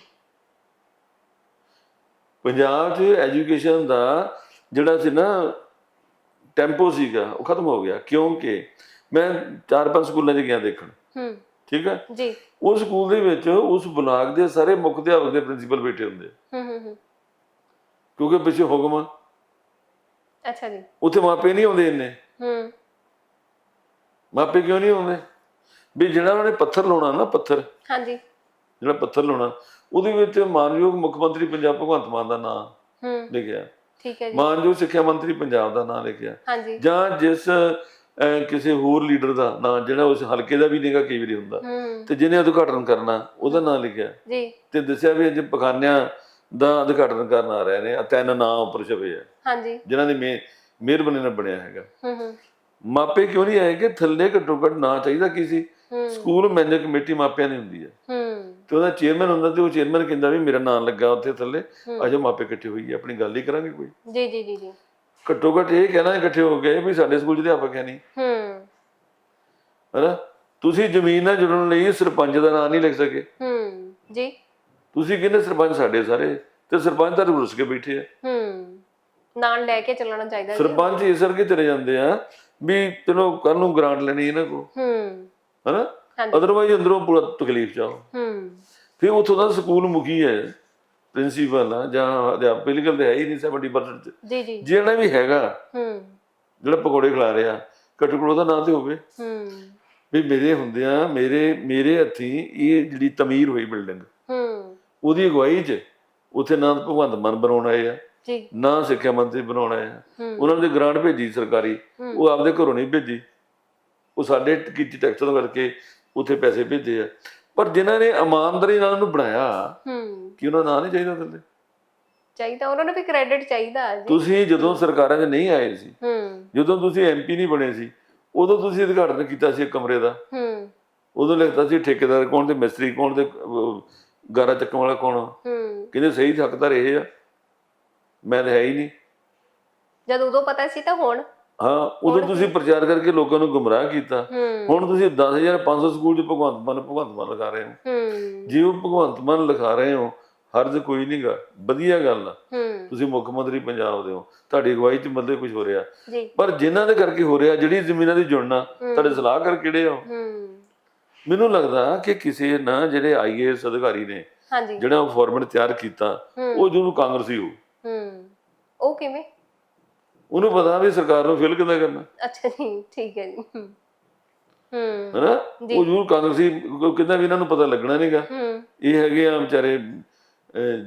ਪੰਜਾਬ 'ਚ ਐਜੂਕੇਸ਼ਨ ਦਾ ਜਿਹੜਾ ਸੀ ਨਾ ਟੈਂਪੋ ਸੀਗਾ ਉਹ ਖਤਮ ਹੋ ਗਿਆ। ਕਿਉਂਕਿ ਮੈਂ ਚਾਰ ਪੰਜ ਸਕੂਲਾਂ 'ਚ ਗਿਆ ਦੇਖਣ। ਹੂੰ। ਠੀਕ ਹੈ। ਜੀ। ਉਸ ਸਕੂਲ ਦੇ ਵਿੱਚ ਉਸ ਬਲਾਕ ਦੇ ਸਾਰੇ ਮੁੱਖ ਅਧਿਆਪਕ ਦੇ ਪ੍ਰਿੰਸੀਪਲ ਬੈਠੇ ਹੁੰਦੇ ਹੂੰ ਹੂੰ ਹੂੰ। ਕਿਉਂਕਿ ਪਿੱਛੇ ਹੁਕਮ ਆ। ਅੱਛਾ ਜੀ। ਉੱਥੇ ਮਾਪੇ ਨਹੀਂ ਆਉਂਦੇ ਇੰਨੇ। ਹੂੰ। ਮਾਪੇ ਕਿਉਂ ਨਹੀਂ ਆਉਂਦੇ? ਵੀ ਜਿਹੜਾ ਉਹਨੇ ਪੱਥਰ ਲਾਉਣਾ ਨਾ ਪੱਥਰ। ਹਾਂਜੀ। ਜਿਹੜਾ ਪੱਥਰ ਲਾਉਣਾ ਉਹਦੇ ਵਿੱਚ ਮਾਨਯੋਗ ਮੁੱਖ ਮੰਤਰੀ ਪੰਜਾਬ ਭਗਵੰਤ ਮਾਨ ਦਾ ਨਾਮ ਹੂੰ। ਲਿਖਿਆ। ਠੀਕ ਹੈ ਜੀ। ਮਾਨਯੋਗ ਸਿੱਖਿਆ ਮੰਤਰੀ ਪੰਜਾਬ ਦਾ ਨਾਮ ਲਿਖਿਆ। ਹਾਂਜੀ। ਜਾਂ ਜਿਸ ਕਿਸੇ ਹੋਰ ਲੀਡਰ ਦਾ ਨਾਮ ਜਿਹੜਾ ਉਸ ਹਲਕੇ ਦਾ ਵੀ ਨਹੀਂਗਾ ਕਈ ਵਾਰੀ ਹੁੰਦਾ। ਤੇ ਜਿਹਨੇ ਉਦਘਾਟਨ ਕਰਨਾ ਉਹਦਾ ਨਾਮ ਲਿਖਿਆ। ਜੀ। ਤੇ ਦੱਸਿਆ ਵੀ ਅੱਜ ਪਖਾਨਿਆਂ ਦਾ ਉਦਘਾਟਨ ਕਰਨ ਆ ਰਹੇ ਨੇ ਤਿੰਨ ਨਾਂ ਉੱਪਰ ਛਪੇ ਆ। ਹਾਂਜੀ। ਜਿਨ੍ਹਾਂ ਦੀ ਮਿਹਰਬਾਨੀ ਨਾਲ ਬਣਿਆ ਹੈਗਾ। ਹੂੰ ਹੂੰ। ਮਾਪੇ ਕਿਉਂ ਨਹੀਂ ਆਏ ਕਿ ਥੱਲੇ ਘੱਟੋ ਘੱਟ ਨਾਂ ਚਾਹੀਦਾ ਕੀ ਸੀ? ਸਕੂਲ ਮੈਨੇਜਰ ਕਮੇਟੀ ਮਾਪਿਆਂ ਦੀ ਹੁੰਦੀ ਹੈ ਹੂੰ। ਤੇ ਉਹਦਾ ਚੇਅਰਮੈਨ ਹੁੰਦਾ ਤੇ ਉਹ ਚੇਅਰਮੈਨ ਕਹਿੰਦਾ ਵੀ ਮੇਰਾ ਨਾਮ ਲੱਗਾ ਉੱਥੇ ਥੱਲੇ। ਅਜੇ ਮਾਪੇ ਇਕੱਠੇ ਹੋਈਏ ਆਪਣੀ ਗੱਲ ਹੀ ਕਰਾਂਗੇ ਕੋਈ। ਜੀ ਜੀ ਜੀ ਜੀ। ਘੱਟੋ ਘੱਟ ਇਹ ਕਹਿਣਾ ਇਕੱਠੇ ਹੋ ਗਏ ਵੀ ਸਾਡੇ ਸਕੂਲ 'ਚ ਅਧਿਆਪਕ ਹੈ ਨਹੀਂ। ਹੂੰ। ਹੈਨਾ? ਤੁਸੀਂ ਜ਼ਮੀਨ ਨਾਲ ਜੁੜਨ ਲਈ ਸਰਪੰਚ ਦਾ ਨਾਮ ਨਹੀਂ ਲਿਖ ਸਕੇ। ਹੂੰ। ਜੀ। ਤੁਸੀਂ ਕਹਿੰਦੇ ਸਰਪੰਚ ਸਾਡੇ ਸਾਰੇ? ਤੇ ਸਰਪੰਚ ਤਾਂ ਰੁੱਸ ਕੇ ਬੈਠੇ ਆ। ਹੂੰ ਨਾਲ ਲੈ ਕੇ ਚੱਲਣਾ ਚਾਹੀਦਾ ਸਰਪੰਚ ਇਸ ਕਰਕੇ ਚਲੇ ਜਾਂਦੇ ਆ ਵੀ ਚਲੋ ਕੱਲ ਨੂੰ ਗ੍ਰਾਂਟ ਲੈਣੀ ਇਹਨਾਂ ਕੋ ਹੂੰ। ਹੈਨਾ? ਅਦਰਵਾਈਜ਼ ਅੰਦਰੋਂ ਪੂਰਾ ਤਕਲੀਫ ਚਾਓ ਹੂੰ। ਫਿਰ ਉੱਥੋਂ ਦਾ ਸਕੂਲ ਮੁਖੀ ਹੈ ਪ੍ਰਿੰਸੀਪਲ ਆ ਜਾਂ ਅਧਿਆਪਕ ਗੱਲ ਤਾਂ ਹੈ ਹੀ ਨਹੀਂ 70% ਚ। ਜੀ ਜੀ। ਜਿਹੜਾ ਵੀ ਹੈਗਾ ਹੂੰ। ਜਿਹੜਾ ਪਕੌੜੇ ਖਿਲਾ ਰਿਹਾ ਘੱਟ ਉਹਦਾ ਨਾਂ ਤੇ ਹੋਵੇ। ਹੂੰ। ਵੀ ਮੇਰੇ ਹੁੰਦਿਆਂ ਮੇਰੇ ਮੇਰੇ ਹੱਥੀਂ ਇਹ ਜਿਹੜੀ ਤਮੀਰ ਹੋਈ ਬਿਲਡਿੰਗ ਉਹਦੀ ਅਗਵਾਈ 'ਚ ਉੱਥੇ ਨਾ ਭਗਵੰਤ ਮਾਨ ਬਣਾਉਣ ਆਏ ਆ ਜੀ। ਨਾ ਸਿੱਖਿਆ ਮੰਤਰੀ ਬਣਾਉਣ ਆਏ ਆ। ਉਹਨਾਂ ਨੇ ਗ੍ਰਾਂਟ ਭੇਜੀ ਸਰਕਾਰੀ। ਉਹ ਆਪਦੇ ਘਰੋਂ ਨਹੀਂ ਭੇਜੀ। ਉਹ ਸਾਡੇ ਕੀਤੀ ਟੈਕਸ ਤੋਂ ਕਰਕੇ ਉੱਥੇ ਪੈਸੇ ਭੇਜੇ ਆ। ਪਰ ਜਿਨ੍ਹਾਂ ਨੇ ਇਮਾਨਦਾਰੀ ਨਾਲ ਉਹਨੂੰ ਬਣਾਇਆ ਹੂੰ। ਕਿ ਉਹਨਾਂ ਨਾਂ ਨਹੀਂ ਚਾਹੀਦਾ ਥੱਲੇ? ਚਾਹੀਦਾ ਉਹਨਾਂ ਨੂੰ ਵੀ ਕ੍ਰੈਡਿਟ ਚਾਹੀਦਾ ਜੀ। ਤੁਸੀਂ ਜਦੋਂ ਸਰਕਾਰਾਂ 'ਚ ਨਹੀਂ ਆਏ ਸੀ ਹੂੰ। ਜਦੋਂ ਤੁਸੀਂ ਐਮਪੀ ਨਹੀਂ ਬਣੇ ਸੀ ਉਦੋਂ ਤੁਸੀਂ ਉਦਘਾਟਨ ਕੀਤਾ ਸੀ ਕਮਰੇ ਦਾ। ਹੂੰ। ਉਦੋਂ ਲਿਖਦਾ ਸੀ ਠੇਕੇਦਾਰ ਕੌਣ ਤੇ ਮਿਸਤਰੀ ਕੌਣ ਤੇ ਗਾਰਾ ਚੱਕਣ ਵਾਲਾ ਕੌਣ ਹੂੰ। ਕਹਿੰਦੇ ਸਹੀ ਹੱਕਦਾਰ ਇਹ ਆ। ਮੈਂ ਤਾਂ ਹੈ ਹੀ ਨਹੀਂ। ਜਦ ਉਦੋਂ ਪਤਾ ਸੀ ਤਾਂ ਹੁਣ। ਹਾਂ ਉਦੋਂ ਤੁਸੀਂ ਪ੍ਰਚਾਰ ਕਰਕੇ ਲੋਕਾਂ ਨੂੰ ਗੁੰਮਰਾਹ ਕੀਤਾ। ਹੂੰ। ਹੁਣ ਤੁਸੀਂ 10500 ਸਕੂਲ 'ਚ ਭਗਵੰਤ ਮਾਨ ਭਗਵੰਤ ਮਾਨ ਲਗਾ ਰਹੇ ਹੋ। ਹੂੰ। ਜੇ ਉਹ ਭਗਵੰਤ ਮਾਨ ਲਿਖਾ ਰਹੇ ਹੋ ਹਰਜ ਕੋਈ ਨਹੀਂਗਾ ਵਧੀਆ ਗੱਲ ਆ। ਹੂੰ। ਤੁਸੀਂ ਮੁੱਖ ਮੰਤਰੀ ਪੰਜਾਬ ਦੇ ਹੋ। ਤੁਹਾਡੀ ਅਗਵਾਈ 'ਚ ਮਤਲਬ ਕੁਝ ਹੋ ਰਿਹਾ। ਜੀ। ਪਰ ਜਿਨ੍ਹਾਂ ਦੇ ਕਰਕੇ ਹੋ ਰਿਹਾ ਜਿਹੜੀ ਜ਼ਮੀਨਾਂ ਦੀ ਜੁੜਨਾ ਤੁਹਾਡੇ ਸਲਾਹਕਾਰ ਕਿਹੜੇ ਆ? ਉਹ? ਹੂੰ। ਮੈਨੂੰ ਲੱਗਦਾ ਕਿ ਕਿਸੇ ਨਾ ਜਿਹੜੇ ਆਈਏਐਸ ਅਧਿਕਾਰੀ ਨੇ ਹਾਂਜੀ। ਜਿਹੜਾ ਉਹ ਫਾਰਮੈਟ ਤਿਆਰ ਕੀਤਾ ਉਹ ਜਿਹਨੂੰ ਕਾਂਗਰਸੀ ਹੋ ਹੂੰ। ਉਹ ਕਿਵੇਂ? ਉਹਨੂੰ ਪਤਾ ਵੀ ਸਰਕਾਰ ਨੂੰ ਫੇਲ ਕਿੱਦਾਂ ਕਰਨਾ। ਅੱਛਾ ਜੀ ਠੀਕ ਹੈ ਜੀ। ਹੂੰ। ਹੈਨਾ। ਉਹ ਜ਼ਰੂਰ ਕਾਂਗਰਸੀ ਕਹਿੰਦਾ ਵੀ ਇਹਨਾਂ ਨੂੰ ਪਤਾ ਲੱਗਣਾ ਨਹੀਂਗਾ ਹੂੰ। ਇਹ ਹੈਗੇ ਆ ਵਿਚਾਰੇ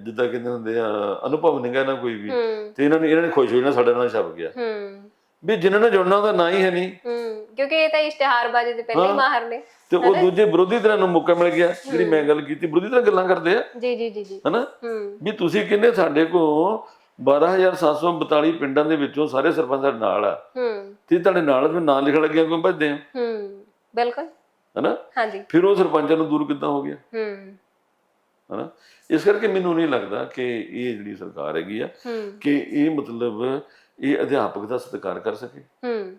ਜਿੱਦਾਂ ਕਹਿੰਦੇ ਹੁੰਦੇ ਆ ਅਨੁਭਵ ਨਹੀਂਗਾ ਨਾ ਕੋਈ ਵੀ। ਤੇ ਇਹਨਾਂ ਨੇ ਇਹਨਾਂ ਨੇ ਖੁਸ਼ ਨਾ ਸਾਡੇ ਨਾਲ ਛਪ ਗਿਆ। ਹੂੰ। ਵੀ ਜਿਨ੍ਹਾਂ ਨੇ ਜੁੜਨਾ ਉਹਦਾ ਨਾਂ ਹੀ ਹੈ ਨਹੀਂ ਹੂੰ। ਕਿਉਂਕਿ ਇਹ ਤਾਂ ਇਸ਼ਤਿਹਾਰਬਾਜ਼ੀ ਦੇ ਪਹਿਲੇ ਹੀ। ਮਾਹਰ ਨੇ ਤੇ ਉਹ ਦੂਜੇ ਵਿਰੋਧੀ ਧਿਰਾਂ ਨੂੰ ਮੌਕਾ ਮਿਲ ਗਿਆ ਜਿਹੜੀ ਮੈਂ ਗੱਲ ਕੀਤੀ ਵਿਰੋਧੀ ਧਿਰਾਂ ਗੱਲਾਂ ਕਰਦੇ ਆ। ਜੀ ਜੀ ਜੀ ਜੀ। ਹਨਾ? ਵੀ ਤੁਸੀਂ ਕਹਿੰਦੇ ਸਾਡੇ ਕੋਲ 12742 ਪਿੰਡਾਂ ਦੇ ਵਿੱਚੋਂ ਸਾਰੇ ਸਰਪੰਚ ਸਾਡੇ ਨਾਲ ਆ। ਹੂੰ। ਤੇ ਤੁਹਾਡੇ ਨਾਲ ਫਿਰ ਨਾਂ ਲਿਖਣ ਲੱਗਿਆ ਕਿਉਂ ਭੱਜਦੇ ਆ ਹੂੰ ਬਿਲਕੁਲ। ਹਨਾ? ਹਾਂਜੀ। ਫਿਰ ਉਹ ਸਰਪੰਚਾਂ ਨੂੰ ਦੂਰ ਕਿੱਦਾਂ ਹੋ ਗਿਆ? ਹੂੰ। ਹਨਾ? ਇਸ ਕਰਕੇ ਮੈਨੂੰ ਨਹੀਂ ਲੱਗਦਾ ਕਿ ਇਹ ਜਿਹੜੀ ਸਰਕਾਰ ਹੈਗੀ ਆ ਕਿ ਇਹ ਮਤਲਬ ਇਹ ਅਧਿਆਪਕ ਦਾ ਸਤਿਕਾਰ ਕਰ ਸਕੇ। ਹੂੰ।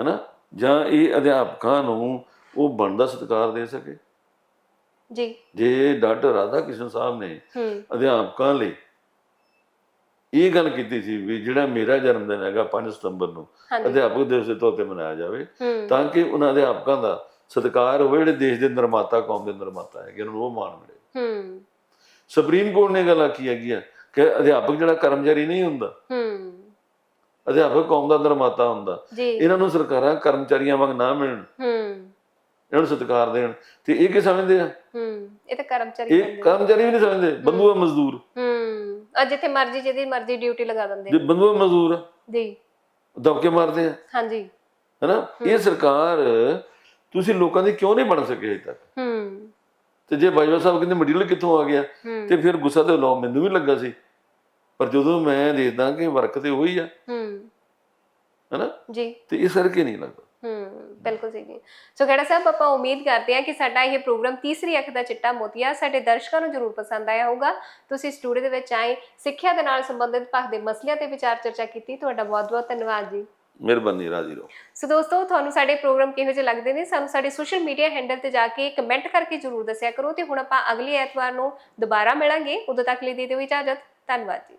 ਹਨਾ? ਜਾਂ ਇਹ ਅਧਿਆਪਕਾਂ ਨੂੰ ਉਹ ਬਣਦਾ ਸਤਿਕਾਰ ਦੇ ਸਕੇ? ਜੀ। ਜੇ ਡਾਕਟਰ ਰਾਧਾ ਕ੍ਰਿਸ਼ਨ ਸਾਹਿਬ ਨੇ ਅਧਿਆਪਕਾਂ ਲਈ ਇਹ ਗੱਲ ਕੀਤੀ ਸੀ ਵੀ ਜਿਹੜਾ ਮੇਰਾ ਜਨਮ ਦਿਨ ਹੈਗਾ 5 ਸਤੰਬਰ ਨੂੰ ਅਧਿਆਪਕ ਦਿਵਸ ਦੇ ਤੌਰ ਤੇ ਮਨਾਇਆ ਜਾਵੇ ਤਾਂ ਕਿ ਉਹਨਾਂ ਅਧਿਆਪਕਾਂ ਦਾ ਸਤਿਕਾਰ ਹੋਵੇ ਜਿਹੜੇ ਦੇਸ਼ ਦੇ ਨਿਰਮਾਤਾ ਕੌਮ ਦੇ ਨਿਰਮਾਤਾ ਹੈਗੇ ਉਹਨਾਂ ਨੂੰ ਉਹ ਮਾਣ ਮਿਲੇ। ਹੂੰ। ਸੁਪਰੀਮ ਕੋਰਟ ਨੇ ਗੱਲ ਆਖੀ ਹੈਗੀ ਆ ਕਿ ਅਧਿਆਪਕ ਜਿਹੜਾ ਕਰਮਚਾਰੀ ਨਹੀਂ ਹੁੰਦਾ ਹੂੰ। ਅਧਿਆਪਕ ਕੌਮ ਦਾ ਨਿਰਮਾਤਾ ਹੁੰਦਾ। ਇਹਨਾਂ ਨੂੰ ਸਰਕਾਰਾਂ ਕਰਮਚਾਰੀਆਂ ਵਾਂਗ ਨਾ ਮਿਲਣ। ਹੂੰ। ਇਹਨਾਂ ਨੂੰ ਸਤਿਕਾਰ ਦੇਣ। ਤੇ ਇਹ ਕੀ ਸਮਝਦੇ ਆ? ਹੂੰ ਇਹ ਤਾਂ ਕਰਮਚਾਰੀ ਇਹ ਕਰਮਚਾਰੀ ਵੀ ਨਹੀਂ ਸਮਝਦੇ ਬੰਦੂਆ ਮਜ਼ਦੂਰ। ਹੂੰ ਆ ਜਿੱਥੇ ਮਰਜ਼ੀ ਜਿਹਦੀ ਮਰਜ਼ੀ ਡਿਊਟੀ ਲਗਾ ਦਿੰਦੇ ਜੇ ਬੰਦੂਆ ਮਜ਼ਦੂਰ ਜੀ। ਦਬਕੇ ਮਾਰਦੇ ਆ। ਹਾਂਜੀ। ਹੈਨਾ? ਇਹ ਸਰਕਾਰ ਤੁਸੀਂ ਲੋਕਾਂ ਦੀ ਕਿਉਂ ਨਹੀਂ ਬਣ ਸਕੇ ਅਜੇ ਤੱਕ? ਹੂੰ। ਤੇ ਜੇ ਬਾਜਵਾ ਸਾਹਿਬ ਕਹਿੰਦੇ ਮਟੀਰੀਅਲ ਕਿੱਥੋਂ ਆ ਗਿਆ? ਤੇ ਫਿਰ ਗੁੱਸਾ ਤੇ ਲੋ ਮੈਨੂੰ ਵੀ ਲੱਗਾ ਸੀ। ਪਰ ਜਦੋਂ ਮੈਂ ਦੇਖਦਾ ਕਿ ਵਰਕ ਤੇ ਉਹੀ ਆ ਹੂੰ। ਹੈਨਾ? ਜੀ। ਤੇ ਇਸ ਕਰਕੇ ਨਹੀਂ ਲੱਗਦਾ। ਹੂੰ ਬਿਲਕੁਲ ਜੀ ਜੀ। ਸੋ ਖੇੜਾ ਸਾਹਿਬ ਆਪਾਂ ਉਮੀਦ ਕਰਦੇ ਹਾਂ ਕਿ ਸਾਡਾ ਇਹ ਪ੍ਰੋਗਰਾਮ ਤੀਸਰੀ ਅੱਖ ਦਾ ਚਿੱਟਾ ਮੋਤੀਆ ਸਾਡੇ ਦਰਸ਼ਕਾਂ ਨੂੰ ਜ਼ਰੂਰ ਪਸੰਦ ਆਇਆ ਹੋਊਗਾ। ਤੁਸੀਂ ਸਟੂਡੀਓ ਦੇ ਵਿੱਚ ਆਏ ਸਿੱਖਿਆ ਦੇ ਨਾਲ ਸੰਬੰਧਿਤ ਭਾਗ ਦੇ ਮਸਲਿਆਂ ਤੇ ਵਿਚਾਰ ਚਰਚਾ ਕੀਤੀ ਤੁਹਾਡਾ ਬਹੁਤ ਬਹੁਤ ਧੰਨਵਾਦ ਜੀ। ਮਿਹਰਬਾਨੀ ਰਾਜੀ ਰਹੋ। ਸੋ ਦੋਸਤੋ ਤੁਹਾਨੂੰ ਸਾਡੇ ਪ੍ਰੋਗਰਾਮ ਕਿਹੋ ਜਿਹੇ ਲੱਗਦੇ ਨੇ ਸਾਨੂੰ ਸਾਡੇ ਸੋਸ਼ਲ ਮੀਡੀਆ ਹੈਂਡਲ ਤੇ ਜਾ ਕੇ ਕਮੈਂਟ ਕਰਕੇ ਜਰੂਰ ਦੱਸਿਆ ਕਰੋ ਤੇ ਹੁਣ ਆਪਾਂ ਅਗਲੇ ਐਤਵਾਰ ਨੂੰ ਦੁਬਾਰਾ ਮਿਲਾਂਗੇ। ਉਦੋਂ ਤੱਕ ਲਈ ਦੇ ਦਿਓ ਇਜਾਜ਼ਤ। ਧੰਨਵਾਦ ਜੀ।